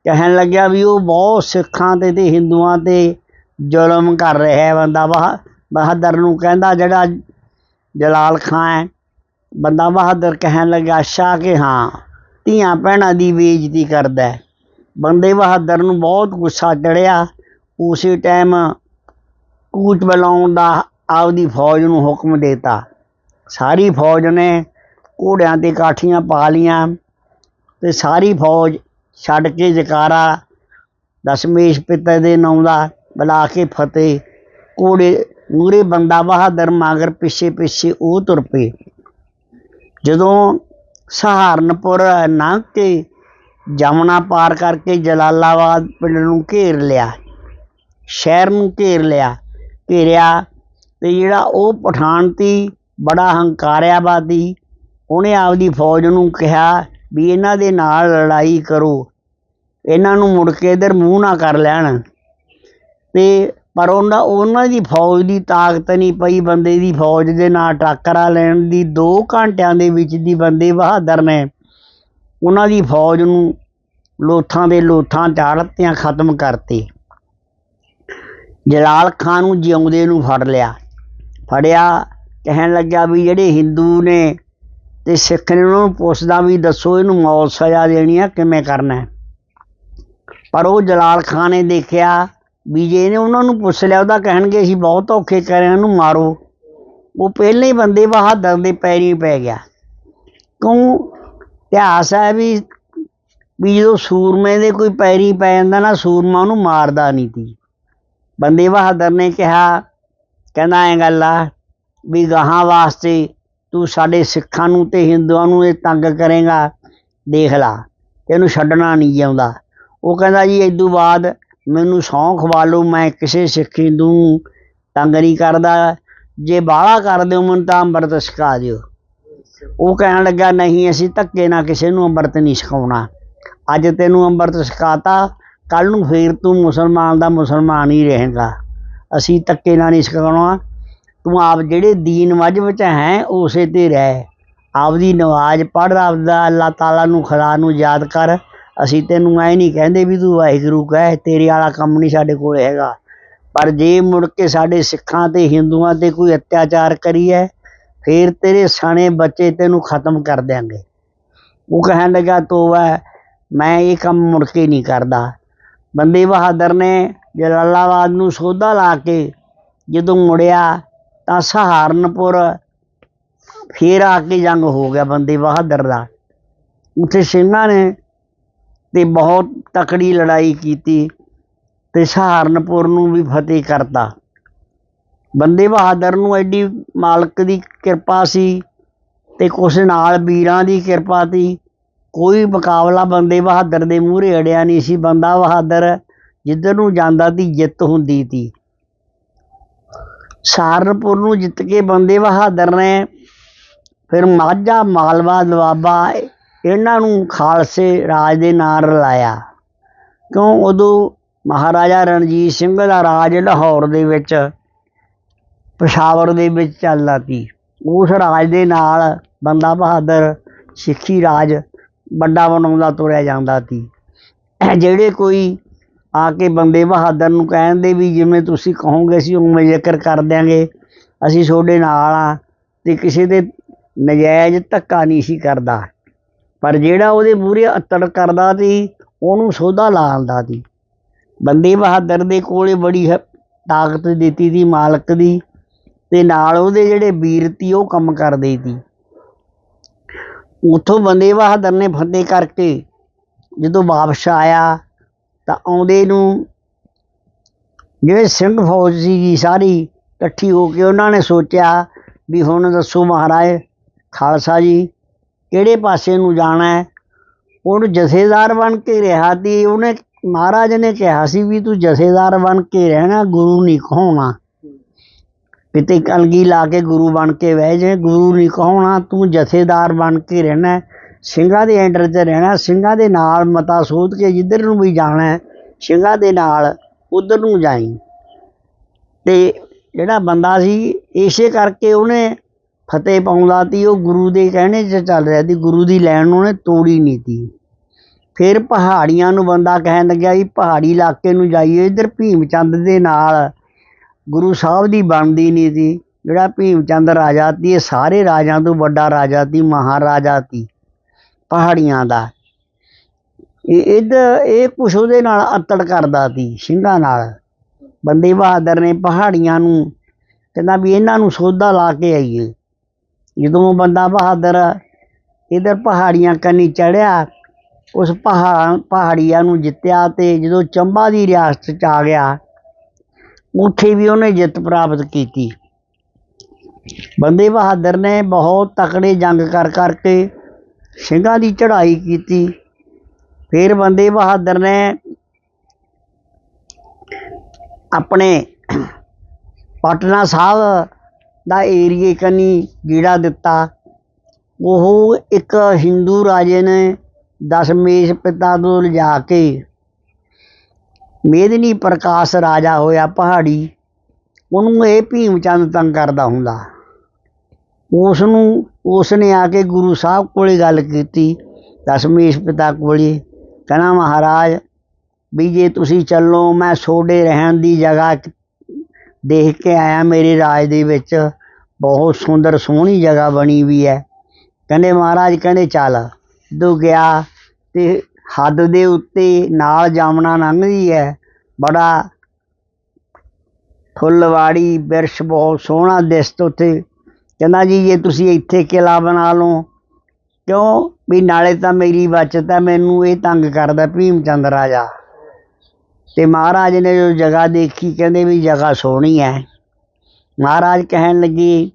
ਕਹਿਣ ਲੱਗਿਆ ਵੀ ਉਹ ਬਹੁਤ ਸਿੱਖਾਂ ਤੇ ਤੇ ਹਿੰਦੂਆਂ ਤੇ ਜ਼ੁਲਮ ਕਰ ਰਿਹਾ ਹੈ ਬੰਦਾ ਬਹਾ, ਬਹਾਦਰ ਨੂੰ ਕਹਿੰਦਾ ਜਿਹੜਾ ਜਲਾਲ ਖਾਂ ਹੈ। ਬੰਦਾ ਬਹਾਦਰ ਕਹਿਣ ਲੱਗਾ ਅੱਛਾ ਕਿ ਹਾਂ, ਧੀਆਂ ਭੈਣਾਂ ਦੀ ਬੇਇੱਜ਼ਤੀ ਕਰਦਾ ਬੰਦੇ ਬਹਾਦਰ ਨੂੰ ਬਹੁਤ ਗੁੱਸਾ ਚੜਿਆ। ਉਸੇ ਟਾਈਮ ਕੂਚ ਬੁਲਾਉਣ ਦਾ ਆਪਦੀ ਫੌਜ ਨੂੰ ਹੁਕਮ ਦੇਤਾ। ਸਾਰੀ ਫੌਜ ਨੇ ਘੋੜਿਆਂ ਤੇ ਕਾਠੀਆਂ ਪਾ ਲੀਆਂ ਤੇ ਸਾਰੀ ਫੌਜ ਛੱਡ ਕੇ ਜਕਾਰਾ ਦਸ਼ਮੇਸ਼ ਪਿਤਾ ਦੇ ਨਾਂ ਦਾ ਬੁਲਾ ਕੇ ਫਤਿਹ। ਘੋੜੇ ਮੂਰੇ ਬੰਦਾ ਬਹਾਦਰ ਮਗਰ ਪਿੱਛੇ ਪਿੱਛੇ ਉਹ ਤੁਰ ਪਏ। ਜਦੋਂ ਸਹਾਰਨਪੁਰ ਲੰਘ ਕੇ ਜਮਨਾ ਪਾਰ ਕਰਕੇ ਜਲਾਲਾਬਾਦ ਪਿੰਡ ਨੂੰ ਘੇਰ ਲਿਆ, ਸ਼ਹਿਰ ਨੂੰ ਘੇਰ ਲਿਆ, ਘੇਰਿਆ ਤੇ ਜਿਹੜਾ ਉਹ ਪਠਾਨ ਤੀ ਬੜਾ ਹੰਕਾਰਿਆਵਾਦੀ ਉਹਨੇ ਆਪਦੀ ਫੌਜ ਨੂੰ ਕਿਹਾ ਵੀ ਇਹਨਾਂ ਦੇ ਨਾਲ ਲੜਾਈ ਕਰੋ, ਇਹਨਾਂ ਨੂੰ ਮੁੜ ਕੇ ਇਧਰ ਮੂੰਹ ਨਾ ਕਰ ਲੈਣ। ਤੇ ਪਰ ਉਹਨਾਂ ਉਹਨਾਂ ਦੀ ਫੌਜ ਦੀ ਤਾਕਤ ਨਹੀਂ ਪਈ, ਬੰਦੇ ਦੀ ਫੌਜ ਦੇ ਨਾਲ ਟੱਕਰਾ ਲੈਣ ਦੀ 2 ਘੰਟਿਆਂ ਦੇ ਵਿੱਚ ਦੀ ਬੰਦੇ ਬਹਾਦਰ ਨੇ ਉਹਨਾਂ ਦੀ ਫੌਜ ਨੂੰ ਲੋਥਾਂ ਦੇ ਲੋਥਾਂ ਚਾੜਤਿਆਂ ਖਤਮ ਕਰਤੇ। ਜਲਾਲ ਖਾਨ ਨੂੰ ਜਿਉਂਦੇ ਨੂੰ ਫੜ ਲਿਆ। ਫੜਿਆ, ਕਹਿਣ ਲੱਗਾ ਵੀ ਜਿਹੜੇ ਹਿੰਦੂ ਨੇ ਤੇ ਸਿੱਖ ਨੇ ਉਹਨਾਂ ਨੂੰ ਪੁੱਛਦਾ ਵੀ ਦੱਸੋ ਇਹਨੂੰ ਮੌਤ ਸਜ਼ਾ ਦੇਣੀ ਆ, ਕਿਵੇਂ ਕਰਨਾ ਹੈ? ਪਰ ਉਹ ਜਲਾਲ ਖਾਨ ਨੇ ਦੇਖਿਆ ਵੀ ਜੇ ਇਹਨੇ ਉਹਨਾਂ ਨੂੰ ਪੁੱਛ ਲਿਆ, ਉਹਦਾ ਕਹਿਣਗੇ ਅਸੀਂ ਬਹੁਤ ਔਖੇ ਕਰੇ ਇਹਨੂੰ ਮਾਰੋ। ਉਹ ਪਹਿਲੇ ਹੀ ਬੰਦੇ ਬਹਾਦਰ ਦੇ ਪੈਰੀ ਪੈ ਗਿਆ। ਕਿਉਂ? ਇਤਿਹਾਸ ਹੈ ਵੀ ਵੀ ਜਦੋਂ ਸੂਰਮੇ ਦੇ ਕੋਈ ਪੈਰੀ ਪੈ ਜਾਂਦਾ ਨਾ, ਸੂਰਮਾ ਉਹਨੂੰ ਮਾਰਦਾ ਨਹੀਂ ਤੀ ਬੰਦੇ ਬਹਾਦਰ ਨੇ ਕਿਹਾ, ਕਹਿੰਦਾ ਐ ਗੱਲ ਆ, ਵੀ ਗਾਹਾਂ ਵਾਸਤੇ ਤੂੰ ਸਾਡੇ ਸਿੱਖਾਂ ਨੂੰ ਤੇ ਹਿੰਦੂਆਂ ਨੂੰ ਇਹ ਤੰਗ ਕਰੇਗਾ, ਦੇਖ ਲਾ ਇਹਨੂੰ ਛੱਡਣਾ ਨਹੀਂ ਜਿਉਂਦਾ ਉਹ ਕਹਿੰਦਾ ਜੀ ਇਦੋਂ ਬਾਅਦ ਮੈਨੂੰ ਸਹੁੰ ਖਵਾ ਲਓ ਮੈਂ ਕਿਸੇ ਸਿੱਖ ਹਿੰਦੂ ਨੂੰ ਤੰਗ ਨਹੀਂ ਕਰਦਾ। ਜੇ ਬਾਹਲਾ ਕਰ ਦਿਓ ਮੈਨੂੰ ਤਾਂ ਅੰਮ੍ਰਿਤ ਛਕਾ ਦਿਓ। ਉਹ ਕਹਿਣ ਲੱਗਾ, ਨਹੀਂ, ਅਸੀਂ ਧੱਕੇ ਨਾਲ ਕਿਸੇ ਨੂੰ ਅੰਮ੍ਰਿਤ ਨਹੀਂ ਛਕਾਉਣਾ। ਅੱਜ ਤੈਨੂੰ ਅੰਮ੍ਰਿਤ ਛਕਾਤਾ ਕੱਲ ਨੂੰ ਫੇਰ ਤੂੰ ਮੁਸਲਮਾਨ ਦਾ ਮੁਸਲਮਾਨ ਹੀ ਰਹੇਗਾ। ਅਸੀਂ ਧੱਕੇ ਨਾਲ ਨਹੀਂ ਛਕਾਉਣਾ। ਤੂੰ ਆਪ ਜਿਹੜੇ ਦੀਨ ਮਜਬ ਚ ਹੈ ਉਸੇ ਤੇ ਰਹਿ। ਆਪਦੀ ਨਮਾਜ਼ ਪੜ੍ਹ, ਆਪਦਾ ਅੱਲਾਹ ਤਾਲਾ ਨੂੰ, ਖੁਦਾ ਨੂੰ ਯਾਦ ਕਰ। ਅਸੀਂ ਤੈਨੂੰ ਐ ਨਹੀਂ ਕਹਿੰਦੇ ਵੀ ਤੂੰ ਵਾਹਿਗੁਰੂ ਕਹਿ, ਤੇਰੇ ਵਾਲਾ ਕੰਮ ਨਹੀਂ ਸਾਡੇ ਕੋਲ ਹੈਗਾ। ਪਰ ਜੇ ਮੁੜ ਕੇ ਸਾਡੇ ਸਿੱਖਾਂ ਤੇ, ਹਿੰਦੂਆਂ ਤੇ ਕੋਈ ਅਤਿਆਚਾਰ ਕਰੀਏ ਫੇਰ ਤੇਰੇ ਸਾਣੇ ਬੱਚੇ ਤੈਨੂੰ ਖਤਮ ਕਰ ਦਿਆਂਗੇ। ਉਹ ਕਹਿਣ ਲੱਗਾ ਤੋਬਾ ਮੈਂ ਇਹ ਕੰਮ ਮੁੜ ਕੇ ਨਹੀਂ ਕਰਦਾ। ਬੰਦੇ ਬਹਾਦਰ ਨੇ ਜਲਾਲਾਬਾਦ ਨੂੰ ਸੋਧਾ ਲਾ ਕੇ ਜਦੋਂ ਮੁੜਿਆ ਤਾਂ ਸਹਾਰਨਪੁਰ ਫੇਰ ਆ ਕੇ ਜੰਗ ਹੋ ਗਿਆ ਬੰਦੇ ਬਹਾਦਰ ਦਾ। ਉੱਥੇ ਸਿੰਘਾਂ ਨੇ ਤੇ ਬਹੁਤ ਤਕੜੀ ਲੜਾਈ ਕੀਤੀ ਤੇ ਸਹਾਰਨਪੁਰ ਨੂੰ ਵੀ ਫਤਿਹ ਕਰਤਾ। ਬੰਦੇ ਬਹਾਦਰ ਨੂੰ ਐਡੀ ਮਾਲਕ ਦੀ ਕਿਰਪਾ ਸੀ ਤੇ ਕੁਛ ਨਾਲ ਵੀਰਾਂ ਦੀ ਕਿਰਪਾ ਤੀ ਕੋਈ ਮੁਕਾਬਲਾ ਬੰਦੇ ਬਹਾਦਰ ਦੇ ਮੂਹਰੇ ਅੜਿਆ ਨਹੀਂ ਸੀ। ਬੰਦਾ ਬਹਾਦਰ ਜਿੱਧਰ ਨੂੰ ਜਾਂਦਾ ਤੀ ਜਿੱਤ ਹੁੰਦੀ ਤੀ ਸਹਾਰਨਪੁਰ ਨੂੰ ਜਿੱਤ ਕੇ ਬੰਦੇ ਬਹਾਦਰ ਨੇ ਫਿਰ ਮਾਝਾ ਮਾਲਵਾ ਦੁਆਬਾ ਇਹਨਾਂ ਨੂੰ ਖਾਲਸੇ ਰਾਜ ਦੇ ਨਾਂ ਰਲਾਇਆ। ਕਿਉਂ? ਉਦੋਂ ਮਹਾਰਾਜਾ ਰਣਜੀਤ ਸਿੰਘ ਦਾ ਰਾਜ ਲਾਹੌਰ ਦੇ ਵਿੱਚ ਪਸ਼ਾਵਰ ਦੇ ਵਿੱਚ ਚੱਲਦਾ ਸੀ ਉਸ ਰਾਜ ਦੇ ਨਾਲ ਬੰਦਾ ਬਹਾਦਰ ਸਿੱਖੀ ਰਾਜ ਵੱਡਾ ਬਣਾਉਂਦਾ, ਤੁਰਿਆ ਜਾਂਦਾ ਸੀ। ਜਿਹੜੇ ਕੋਈ ਆ ਕੇ ਬੰਦੇ ਬਹਾਦਰ ਨੂੰ ਕਹਿੰਦੇ ਵੀ ਜਿਵੇਂ ਤੁਸੀਂ ਕਹੋਗੇ, ਅਸੀਂ ਉਵੇਂ ਜ਼ਿਕਰ ਕਰ ਦਿਆਂਗੇ। ਅਸੀਂ ਤੁਹਾਡੇ ਨਾਲ ਆ ਤੇ ਕਿਸੇ ਦੇ ਨਜਾਇਜ਼ ਧੱਕਾ ਨਹੀਂ ਸੀ ਕਰਦਾ। ਪਰ ਜਿਹੜਾ ਉਹਦੇ ਮੂਹਰੇ ਅਤੜ ਕਰਦਾ ਸੀ, ਉਹਨੂੰ ਸੋਧਾ ਲਾਉਂਦਾ ਸੀ। ਬੰਦੇ ਬਹਾਦਰ ਦੇ ਕੋਲੇ ਬੜੀ ਹ- ਤਾਕਤ ਦਿੱਤੀ ਦੀ ਮਾਲਕ ਦੀ। ਤੇ ਨਾਲ ਉਹਦੇ ਜਿਹੜੇ ਵੀਰ ਤੀ, ਉਹ ਕੰਮ ਕਰਦੇ ਸੀ। ਉਥੋਂ ਬੰਦੇ ਬਹਾਦਰ ਨੇ ਫਤਿਹ ਕਰਕੇ ਜਦੋਂ ਵਾਪਸ ਆਇਆ ਤਾਂ ਆਉਂਦੇ ਨੂੰ ਜਿਹੜੇ ਸਿੰਘ ਫੌਜ ਸੀਗੀ ਸਾਰੀ ਇਕੱਠੀ ਹੋ ਕੇ ਉਹਨਾਂ ਨੇ ਸੋਚਿਆ ਵੀ ਹੁਣ ਦੱਸੋ ਮਹਾਰਾਜ ਖਾਲਸਾ ਜੀ, ਕਿਹੜੇ ਪਾਸੇ ਨੂੰ ਜਾਣਾ ਹੈ? ਉਹਨੂੰ ਜਥੇਦਾਰ ਬਣ ਕੇ ਰਿਹਾ ਤੀ ਉਹਨੇ ਮਹਾਰਾਜ ਨੇ ਕਿਹਾ ਸੀ ਵੀ ਤੂੰ ਜਥੇਦਾਰ ਬਣ ਕੇ ਰਹਿਣਾ, ਗੁਰੂ ਨਹੀਂ ਕਹਾਉਣਾ ਕਿਤੇ ਕਲਗੀ ਲਾ ਕੇ ਗੁਰੂ ਬਣ ਕੇ ਬਹਿ ਜੇ ਗੁਰੂ ਨਹੀਂ ਕਹਾਉਣਾ, ਤੂੰ ਜਥੇਦਾਰ ਬਣ ਕੇ ਰਹਿਣਾ ਸਿੰਘਾਂ ਦੇ ਅੰਡਰ 'ਚ ਰਹਿਣਾ ਸਿੰਘਾਂ ਦੇ ਨਾਲ ਮਤਾ ਸੋਧ ਕੇ ਜਿੱਧਰ ਨੂੰ ਵੀ ਜਾਣਾ ਸਿੰਘਾਂ ਦੇ ਨਾਲ ਉਧਰ ਨੂੰ ਜਾਈ। ਤੇ ਜਿਹੜਾ ਬੰਦਾ ਸੀ, ਇਸੇ ਕਰਕੇ ਉਹਨੇ ਫਤਿਹ ਪਾਉਂਦਾ ਤੀ ਉਹ ਗੁਰੂ ਦੇ ਕਹਿਣੇ 'ਚ ਚੱਲ ਰਿਹਾ ਸੀ। ਗੁਰੂ ਦੀ ਲੈਣ ਉਹਨੇ ਤੋੜੀ ਨਹੀਂ ਤੀ। ਫਿਰ ਪਹਾੜੀਆਂ ਨੂੰ ਬੰਦਾ ਕਹਿਣ ਲੱਗਿਆ ਜੀ, ਪਹਾੜੀ ਇਲਾਕੇ ਨੂੰ ਜਾਈਏ। ਇੱਧਰ ਭੀਮ ਚੰਦ ਦੇ ਨਾਲ ਗੁਰੂ ਸਾਹਿਬ ਦੀ ਬਣਦੀ ਨਹੀਂ ਸੀ। ਜਿਹੜਾ ਭੀਮ ਚੰਦ ਰਾਜਾ ਸੀ, ਇਹ ਸਾਰੇ ਰਾਜਾਂ ਤੋਂ ਵੱਡਾ ਰਾਜਾ ਸੀ, ਮਹਾਰਾਜਾ ਸੀ, ਪਹਾੜੀਆਂ ਦਾ। ਇਹ ਇਹ ਕੁਛ ਉਹਦੇ ਨਾਲ ਅਤੜ ਕਰਦਾ ਸੀ, ਸਿੰਘਾਂ ਨਾਲ। ਬੰਦੇ ਬਹਾਦਰ ਨੇ ਪਹਾੜੀਆਂ ਨੂੰ ਕਹਿੰਦਾ ਵੀ ਇਹਨਾਂ ਨੂੰ ਸੋਧਾ ਲਾ ਕੇ ਆਈਏ। ਜਦੋਂ ਬੰਦਾ ਬਹਾਦਰ ਇਧਰ ਪਹਾੜੀਆਂ ਕੰਨੀ ਚੜਿਆ, ਉਸ ਪਹਾੜ, ਪਹਾੜੀਆਂ ਨੂੰ ਜਿੱਤਿਆ ਤੇ ਜਦੋਂ ਚੰਬਾ ਦੀ ਰਿਆਸਤ ਚ ਆ ਗਿਆ ਉੱਥੇ ਵੀ ਉਹਨੇ ਜਿੱਤ ਪ੍ਰਾਪਤ ਕੀਤੀ। ਬੰਦੇ ਬਹਾਦਰ ਨੇ ਬਹੁਤ ਤਕੜੇ ਜੰਗ ਕਰ ਕਰਕੇ ਸਿੰਘਾਂ ਦੀ ਚੜ੍ਹਾਈ ਕੀਤੀ। ਫਿਰ ਬੰਦੇ ਬਹਾਦਰ ਨੇ ਆਪਣੇ ਪਟਨਾ ਸਾਹਿਬ ਦਾ ਏਰੀਏ ਕਨੀ ਗੀੜਾ ਦਿੱਤਾ। ਉਹ ਇੱਕ ਹਿੰਦੂ ਰਾਜੇ ਨੇ ਦਸ਼ਮੇਸ਼ ਪਿਤਾ ਤੋਂ ਲਿਜਾ ਕੇ ਮੇਦਨੀ ਪ੍ਰਕਾਸ਼ ਰਾਜਾ ਹੋਇਆ ਪਹਾੜੀ, ਉਹਨੂੰ ਇਹ ਭੀਮ ਚੰਦ ਤੰਗ ਕਰਦਾ ਹੁੰਦਾ। ਉਸ ਨੂੰ ਉਸ ਨੇ ਆ ਕੇ ਗੁਰੂ ਸਾਹਿਬ ਕੋਲੇ ਗੱਲ ਕੀਤੀ ਦਸ਼ਮੇਸ਼ ਪਿਤਾ ਕੋਲੇ, ਕਹਿੰਦਾ ਮਹਾਰਾਜ, ਵੀ ਜੇ ਤੁਸੀਂ ਚੱਲੋ, ਮੈਂ ਛੋਡੇ ਰਹਿਣ ਦੀ ਜਗ੍ਹਾ ਦੇਖ ਕੇ ਆਇਆ ਮੇਰੇ ਰਾਜ ਦੇ ਵਿੱਚ, ਬਹੁਤ ਸੁੰਦਰ ਸੋਹਣੀ ਜਗ੍ਹਾ ਬਣੀ ਵੀ ਹੈ। ਕਹਿੰਦੇ ਮਹਾਰਾਜ, ਕਹਿੰਦੇ ਚੱਲ ਜਦੋਂ ਗਿਆ ਤੇ ਹੱਦ ਦੇ ਉੱਤੇ ਨਾਲ ਜਾਮਣਾ ਲੰਘਦੀ ਹੈ ਬੜਾ ਫੁੱਲਵਾੜੀ ਬਿਰਸ਼ ਬਹੁਤ ਸੋਹਣਾ ਦਿਸਤ ਉੱਥੇ। ਕਹਿੰਦਾ ਜੀ, ਜੇ ਤੁਸੀਂ ਇੱਥੇ ਕਿਲਾ ਬਣਾ ਲਓ, ਕਿਉਂ? ਵੀ ਨਾਲੇ ਤਾਂ ਮੇਰੀ ਬਚਤ ਹੈ ਮੈਨੂੰ ਇਹ ਤੰਗ ਕਰਦਾ ਭੀਮ ਚੰਦ ਰਾਜਾ। ਤੇ ਮਹਾਰਾਜ ਨੇ ਜੋ ਜਗ੍ਹਾ ਦੇਖੀ, ਕਹਿੰਦੇ ਵੀ ਜਗ੍ਹਾ ਸੋਹਣੀ ਹੈ ਮਹਾਰਾਜ ਕਹਿਣ ਲੱਗੇ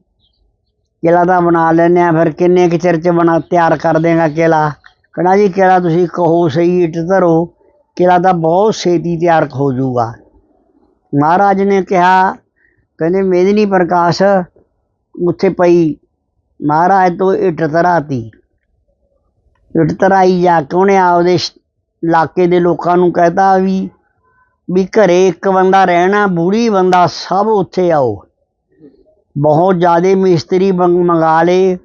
ਕਿਲਾ ਤਾਂ ਬਣਾ ਲੈਂਦੇ ਆ, ਫਿਰ ਕਿੰਨੇ ਕੁ ਚਿਰ ਚ ਬਣਾ, ਤਿਆਰ ਕਰ ਦੇਗਾ ਕਿਲਾ ਕਹਿੰਦਾ ਜੀ ਕਿਲਾ ਤੁਸੀਂ ਕਹੋ ਸਹੀ, ਇੱਟ ਧਰੋ ਕਿਲਾ ਤਾਂ ਬਹੁਤ ਛੇਤੀ ਤਿਆਰ ਹੋ ਜਾਊਗਾ। ਮਹਾਰਾਜ ਨੇ ਕਿਹਾ, ਕਹਿੰਦੇ ਮੇਦਨੀ ਪ੍ਰਕਾਸ਼ ਉੱਥੇ ਪਈ, ਮਹਾਰਾਜ ਤੋਂ ਇੱਟ ਧਰਾਤੀ। ਇੱਟ ਧਰਾਈ ਜਾ ਕੇ ਉਹਨੇ ਆਪਦੇ ਇਲਾਕੇ ਦੇ ਲੋਕਾਂ ਨੂੰ ਕਹਿਤਾ ਵੀ ਵੀ ਘਰੇ ਇੱਕ ਬੰਦਾ ਰਹਿਣਾ, ਬੁੜੀ ਬੰਦਾ ਸਭ ਉੱਥੇ ਆਓ। ਬਹੁਤ ਜ਼ਿਆਦਾ ਮਿਸਤਰੀ ਮੰਗ- ਮੰਗਾ ਲਏ।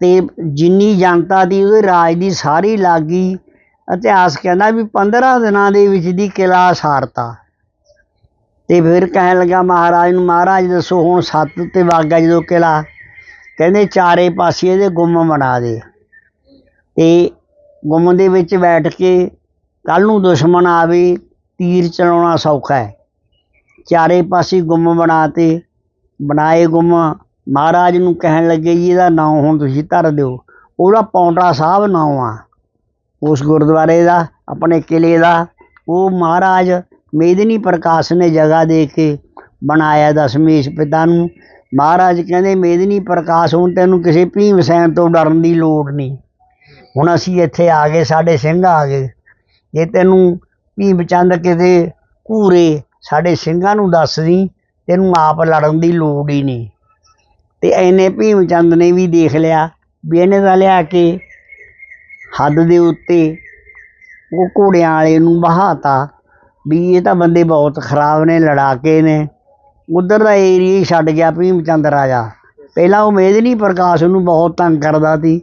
ਤੇ ਜਿੰਨੀ ਜਨਤਾ ਦੀ ਉਹਦੇ ਰਾਜ ਦੀ ਸਾਰੀ ਲਾਗੀ, ਇਤਿਹਾਸ ਕਹਿੰਦਾ ਵੀ 15 ਦਿਨਾਂ ਦੇ ਵਿੱਚ ਦੀ ਕਿਲ੍ਹਾ ਸਾਰਤਾ। ਅਤੇ ਫਿਰ ਕਹਿਣ ਲੱਗਾ ਮਹਾਰਾਜ ਨੂੰ, ਮਹਾਰਾਜ ਦੱਸੋ ਹੁਣ ਸੱਤ ਤੇ ਵਾਗਾ ਜਦੋਂ ਕਿਲ੍ਹਾ ਕਹਿੰਦੇ, ਚਾਰੇ ਪਾਸੇ ਇਹਦੇ ਗੁੰਮ ਬਣਾ ਦੇ। ਅਤੇ ਗੁੰਮ ਦੇ ਵਿੱਚ ਬੈਠ ਕੇ ਕੱਲ੍ਹ ਨੂੰ ਦੁਸ਼ਮਣ ਆਵੇ, ਤੀਰ ਚਲਾਉਣਾ ਸੌਖਾ ਹੈ। ਚਾਰੇ ਪਾਸੇ ਗੁੰਮ ਬਣਾਤੇ ਬਣਾਏ ਗੁੰਮ ਮਹਾਰਾਜ ਨੂੰ ਕਹਿਣ ਲੱਗੇ ਜੀ, ਇਹਦਾ ਨਾਮ ਹੁਣ ਤੁਸੀਂ ਧਰ ਦਿਓ। ਉਹਦਾ ਪੌਂਟਾ ਸਾਹਿਬ ਨਾਮ ਆ। ਉਸ ਗੁਰਦੁਆਰੇ ਦਾ, ਆਪਣੇ ਕਿਲੇ ਦਾ। ਉਹ ਮਹਾਰਾਜ ਮੇਦਨੀ ਪ੍ਰਕਾਸ਼ ਨੇ ਜਗ੍ਹਾ ਦੇ ਕੇ ਬਣਾਇਆ ਦਸ਼ਮੇਸ਼ ਪਿਤਾ ਨੂੰ। ਮਹਾਰਾਜ ਕਹਿੰਦੇ, ਮੇਦਨੀ ਪ੍ਰਕਾਸ਼ ਹੁਣ ਤੈਨੂੰ ਕਿਸੇ ਭੀਮ ਸੈਨ ਤੋਂ ਡਰਨ ਦੀ ਲੋੜ ਨਹੀਂ। ਹੁਣ ਅਸੀਂ ਇੱਥੇ ਆ ਗਏ, ਸਾਡੇ ਸਿੰਘ ਆ ਗਏ। ਜੇ ਤੈਨੂੰ ਭੀਮ ਚੰਦ ਕਿਤੇ ਘੂਰੇ, ਸਾਡੇ ਸਿੰਘਾਂ ਨੂੰ ਦੱਸਦੀ ਤੈਨੂੰ ਆਪ ਲੜਨ ਦੀ ਲੋੜ ਹੀ ਨਹੀਂ। ਤੇ ਐਨੇ ਭੀਮ ਚੰਦ ਨੇ ਵੀ ਦੇਖ ਲਿਆ ਵੀ ਇਹਨੇ ਤਾਂ ਲਿਆ ਕੇ ਹੱਦ ਦੇ ਉੱਤੇ ਉਹ ਘੋੜਿਆਂ ਵਾਲੇ ਨੂੰ ਬਹਾਤਾ ਵੀ ਇਹ ਤਾਂ ਬੰਦੇ ਬਹੁਤ ਖਰਾਬ ਨੇ, ਲੜਾਕੇ ਨੇ। ਉਧਰ ਦਾ ਏਰੀਆ ਛੱਡ ਗਿਆ ਭੀਮ ਚੰਦ ਰਾਜਾ। ਪਹਿਲਾਂ ਉਹ ਮੇਦਨੀ ਪ੍ਰਕਾਸ਼ ਨੂੰ ਬਹੁਤ ਤੰਗ ਕਰਦਾ ਸੀ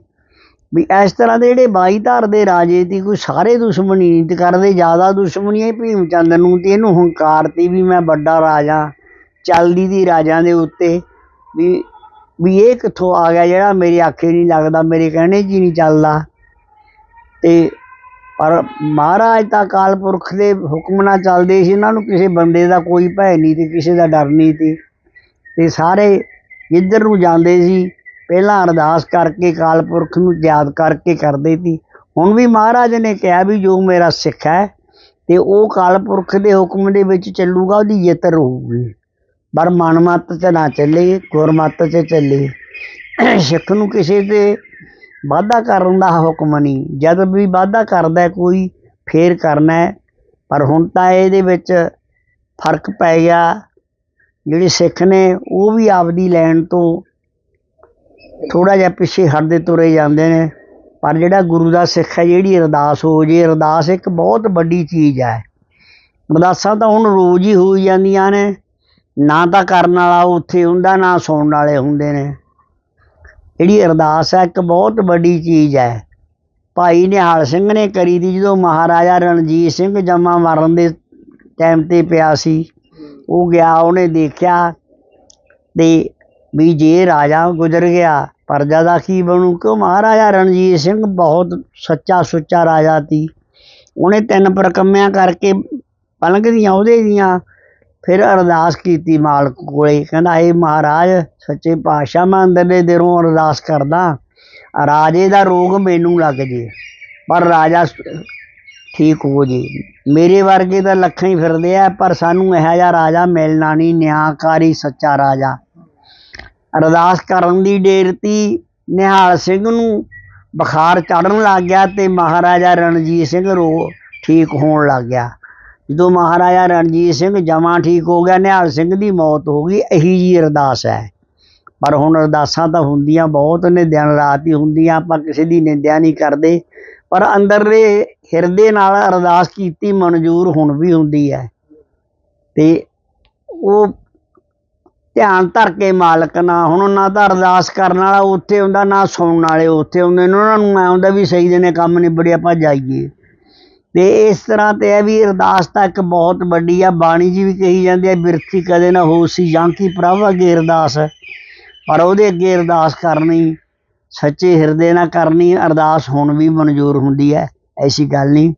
ਵੀ ਇਸ ਤਰ੍ਹਾਂ ਦੇ ਜਿਹੜੇ ਬਾਈਧਾਰ ਦੇ ਰਾਜੇ ਦੀ ਕੋਈ ਸਾਰੇ ਦੁਸ਼ਮਣੀ ਨਹੀਂ ਕਰਦੇ, ਜ਼ਿਆਦਾ ਦੁਸ਼ਮਣੀ ਹੈ ਭੀਮ ਚੰਦ ਨੂੰ ਤੇ ਇਹਨੂੰ ਹੰਕਾਰ ਤੀ ਵੀ ਮੈਂ ਵੱਡਾ ਰਾਜਾ, ਚੱਲਦੀ ਦੀ ਰਾਜਾਂ ਦੇ ਉੱਤੇ ਵੀ ਵੀ ਇਹ ਕਿੱਥੋਂ ਆ ਗਿਆ ਜਿਹੜਾ ਮੇਰੇ ਆਖੇ ਨਹੀਂ ਲੱਗਦਾ, ਮੇਰੇ ਕਹਿਣੇ 'ਚ ਹੀ ਨਹੀਂ ਚੱਲਦਾ। ਤੇ ਪਰ ਮਹਾਰਾਜ ਤਾਂ ਅਕਾਲ ਪੁਰਖ ਦੇ ਹੁਕਮ ਨਾਲ ਚੱਲਦੇ ਸੀ ਇਹਨਾਂ ਨੂੰ ਕਿਸੇ ਬੰਦੇ ਦਾ ਕੋਈ ਭੈ ਨਹੀਂ ਤੇ ਕਿਸੇ ਦਾ ਡਰ ਨਹੀਂ ਤੇ ਤੇ ਸਾਰੇ ਜਿੱਧਰ ਨੂੰ ਜਾਂਦੇ ਸੀ, ਪਹਿਲਾਂ ਅਰਦਾਸ ਕਰਕੇ ਅਕਾਲ ਪੁਰਖ ਨੂੰ ਯਾਦ ਕਰਕੇ ਕਰਦੇ ਸੀ। ਹੁਣ ਵੀ ਮਹਾਰਾਜ ਨੇ ਕਿਹਾ ਵੀ ਜੋ ਮੇਰਾ ਸਿੱਖ ਹੈ, ਤੇ ਉਹ ਅਕਾਲ ਪੁਰਖ ਦੇ ਹੁਕਮ ਦੇ ਵਿੱਚ ਚੱਲੂਗਾ, ਉਹਦੀ ਜਿੱਤ ਰਹੂਗੀ। ਪਰ ਮਨਮਤ ਚ ਨਾ ਚੱਲੇ ਗੁਰਮਤ ਚ ਚੱਲੇ। ਸਿੱਖ ਨੂੰ ਕਿਸੇ ਤੇ ਵਾਧਾ ਕਰਨ ਦਾ ਹੁਕਮ ਨਹੀਂ। ਜਦ ਵੀ ਵਾਧਾ ਕਰਦਾ ਕੋਈ ਫੇਰ ਕਰਨਾ ਪਰ ਹੁਣ ਤਾਂ ਇਹਦੇ ਵਿੱਚ ਫ਼ਰਕ ਪੈ ਗਿਆ। ਜਿਹੜੇ ਸਿੱਖ ਨੇ, ਉਹ ਵੀ ਆਪਦੀ ਲੈਣ ਤੋਂ ਥੋੜਾ ਜਿਹਾ ਪਿੱਛੇ ਹਟਦੇ ਤੁਰੇ ਜਾਂਦੇ ਨੇ। ਪਰ ਜਿਹੜਾ ਗੁਰੂ ਦਾ ਸਿੱਖ ਹੈ, ਜਿਹੜੀ ਅਰਦਾਸ ਹੋ ਜੇ, ਅਰਦਾਸ ਇੱਕ ਬਹੁਤ ਵੱਡੀ ਚੀਜ਼ ਹੈ। ਅਰਦਾਸਾਂ ਤਾਂ ਹੁਣ ਰੋਜ਼ ਹੀ ਹੋਈ ਜਾਂਦੀਆਂ ਨੇ। ਨਾ ਤਾਂ ਕਰਨ ਵਾਲਾ ਉੱਥੇ ਹੁੰਦਾ, ਨਾ ਸੁਣਨ ਵਾਲੇ ਹੁੰਦੇ ਨੇ। ਜਿਹੜੀ ਅਰਦਾਸ ਹੈ, ਇੱਕ ਬਹੁਤ ਵੱਡੀ ਚੀਜ਼ ਹੈ। ਭਾਈ ਨਿਹਾਲ ਸਿੰਘ ਨੇ ਕਰੀ ਦੀ, ਜਦੋਂ ਮਹਾਰਾਜਾ ਰਣਜੀਤ ਸਿੰਘ ਜਮਾ ਮਰਨ ਦੇ ਟਾਈਮ ਤੇ ਪਿਆ ਸੀ, ਉਹ ਗਿਆ, ਉਹਨੇ ਦੇਖਿਆ ਤੇ ਵੀ ਜੇ ਰਾਜਾ ਗੁਜ਼ਰ ਗਿਆ, ਪਰਜਾ ਦਾ ਕੀ ਬਣੂ? ਕਿਉਂ? ਮਹਾਰਾਜਾ ਰਣਜੀਤ ਸਿੰਘ ਬਹੁਤ ਸੱਚਾ ਸੁੱਚਾ ਰਾਜਾ ਸੀ। ਉਹਨੇ ਤਿੰਨ ਪ੍ਰਕੰਮਿਆਂ ਕਰਕੇ ਪਲੰਘ ਦੀਆਂ, ਉਹਦੇ ਦੀਆਂ ਫਿਰ ਅਰਦਾਸ ਕੀਤੀ ਮਾਲਕ ਕੋਲੇ, ਕਹਿੰਦਾ ਇਹ ਮਹਾਰਾਜ, ਸੱਚੇ ਪਾਤਸ਼ਾਹ, ਮੈਂ ਅੰਦਰ ਦੇ ਦਿਲੋਂ ਅਰਦਾਸ ਕਰਦਾ ਰਾਜੇ ਦਾ ਰੋਗ ਮੈਨੂੰ ਲੱਗ ਜੇ, ਪਰ ਰਾਜਾ ਠੀਕ ਹੋ ਜੇ। ਮੇਰੇ ਵਰਗੇ ਤਾਂ ਲੱਖਾਂ ਹੀ ਫਿਰਦੇ ਆ, ਪਰ ਸਾਨੂੰ ਇਹੋ ਜਿਹਾ ਰਾਜਾ ਮਿਲਣਾ ਨਹੀਂ, ਨਿਆਂਕਾਰੀ ਸੱਚਾ ਰਾਜਾ। ਅਰਦਾਸ ਕਰਨ ਦੀ ਡੇਰਤੀ ਨਿਹਾਲ ਸਿੰਘ ਨੂੰ ਬੁਖਾਰ ਚੜਨ ਲੱਗ ਗਿਆ ਤੇ ਮਹਾਰਾਜਾ ਰਣਜੀਤ ਸਿੰਘ ਰੋ, ਠੀਕ ਹੋਣ ਲੱਗ ਗਿਆ। ਜਦੋਂ ਮਹਾਰਾਜਾ ਰਣਜੀਤ ਸਿੰਘ ਜਮਾਂ ਠੀਕ ਹੋ ਗਿਆ, ਨਿਹਾਲ ਸਿੰਘ ਦੀ ਮੌਤ ਹੋ ਗਈ, ਇਹੀ ਜੀ ਅਰਦਾਸ ਹੈ। ਪਰ ਹੁਣ ਅਰਦਾਸਾਂ ਤਾਂ ਹੁੰਦੀਆਂ ਬਹੁਤ ਨੇ, ਦਿਨ ਰਾਤ ਹੀ ਹੁੰਦੀਆਂ, ਆਪਾਂ ਕਿਸੇ ਦੀ ਨਿੰਦਿਆ ਨਹੀਂ ਕਰਦੇ। ਪਰ ਅੰਦਰਲੇ ਹਿਰਦੇ ਨਾਲ ਅਰਦਾਸ ਕੀਤੀ ਮਨਜ਼ੂਰ ਹੁਣ ਵੀ ਹੁੰਦੀ ਹੈ। ਤੇ ਉਹ ਧਿਆਨ ਧਰ ਕੇ ਮਾਲਕ ਨਾ, ਹੁਣ ਨਾ ਤਾਂ ਅਰਦਾਸ ਕਰਨ ਵਾਲਾ ਉੱਥੇ ਹੁੰਦਾ, ਨਾ ਸੁਣਨ ਵਾਲੇ ਉੱਥੇ ਹੁੰਦੇ ਨੇ। ਉਹਨਾਂ ਨੂੰ ਐ ਹੁੰਦਾ ਵੀ ਸਹੀ ਦੇ ਨੇ ਕੰਮ ਨਿਬੜੇ ਆਪਾਂ ਜਾਈਏ। ਤੇ ਇਸ ਤਰ੍ਹਾਂ ਤੇ ਹੈ ਵੀ ਅਰਦਾਸ ਤਾਂ ਇੱਕ ਬਹੁਤ ਵੱਡੀ ਆ, ਬਾਣੀ ਜੀ ਵੀ ਕਹੀ ਜਾਂਦੀ ਹੈ ਬਿਰਥੀ ਕਦੇ ਨਾ ਹੋ ਸੀ ਜਾਂਕੀ ਪ੍ਰਭ ਅੱਗੇ ਅਰਦਾਸ। ਪਰ ਉਹਦੇ ਅੱਗੇ ਅਰਦਾਸ ਕਰਨੀ, ਸੱਚੇ ਹਿਰਦੇ ਨਾਲ ਕਰਨੀ, ਅਰਦਾਸ ਹੁਣ ਵੀ ਮਨਜ਼ੂਰ ਹੁੰਦੀ ਹੈ ਐਸੀ ਗੱਲ ਨਹੀਂ।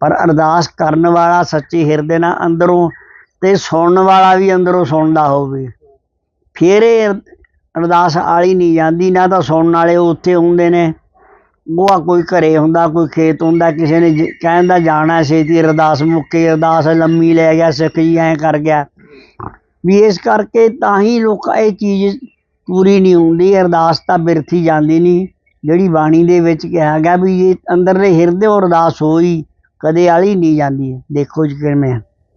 ਪਰ ਅਰਦਾਸ ਕਰਨ ਵਾਲਾ ਸੱਚੇ ਹਿਰਦੇ ਨਾਲ ਅੰਦਰੋਂ ਤੇ ਸੁਣਨ ਵਾਲਾ ਵੀ ਅੰਦਰੋਂ ਸੁਣਦਾ ਹੋਵੇ। ਫਿਰ ਇਹ ਅਰਦਾਸ ਆਲੀ ਨਹੀਂ ਜਾਂਦੀ, ਨਾ ਤਾਂ ਸੁਣਨ ਵਾਲੇ ਉੱਥੇ ਹੁੰਦੇ ਨੇ। ਉਹ ਕੋਈ ਘਰੇ ਹੁੰਦਾ, ਕੋਈ ਖੇਤ ਹੁੰਦਾ, ਕਿਸੇ ਨੇ ਜ- ਕਹਿਣ ਦਾ ਜਾਣਾ ਛੇਤੀ ਅਰਦਾਸ ਮੁੱਕੇ, ਅਰਦਾਸ ਲੰਮੀ ਲੈ ਗਿਆ, ਸਿੱਖ ਜੀ ਐਂ ਕਰ ਗਿਆ। ਵੀ ਇਸ ਕਰਕੇ ਤਾਂ ਹੀ ਲੋਕਾਂ ਇਹ ਚੀਜ਼ ਪੂਰੀ ਨਹੀਂ ਹੁੰਦੀ, ਅਰਦਾਸ ਤਾਂ ਬਿਰਥੀ ਜਾਂਦੀ ਨਹੀਂ। ਜਿਹੜੀ ਬਾਣੀ ਦੇ ਵਿੱਚ ਕਿਹਾ ਗਿਆ ਵੀ ਇਹ ਅੰਦਰਲੇ ਹਿਰਦੇ ਅਰਦਾਸ ਹੋਈ, ਕਦੇ ਆਲੀ ਨਹੀਂ ਜਾਂਦੀ। ਦੇਖੋ ਜੀ ਕਿਵੇਂ ਆ।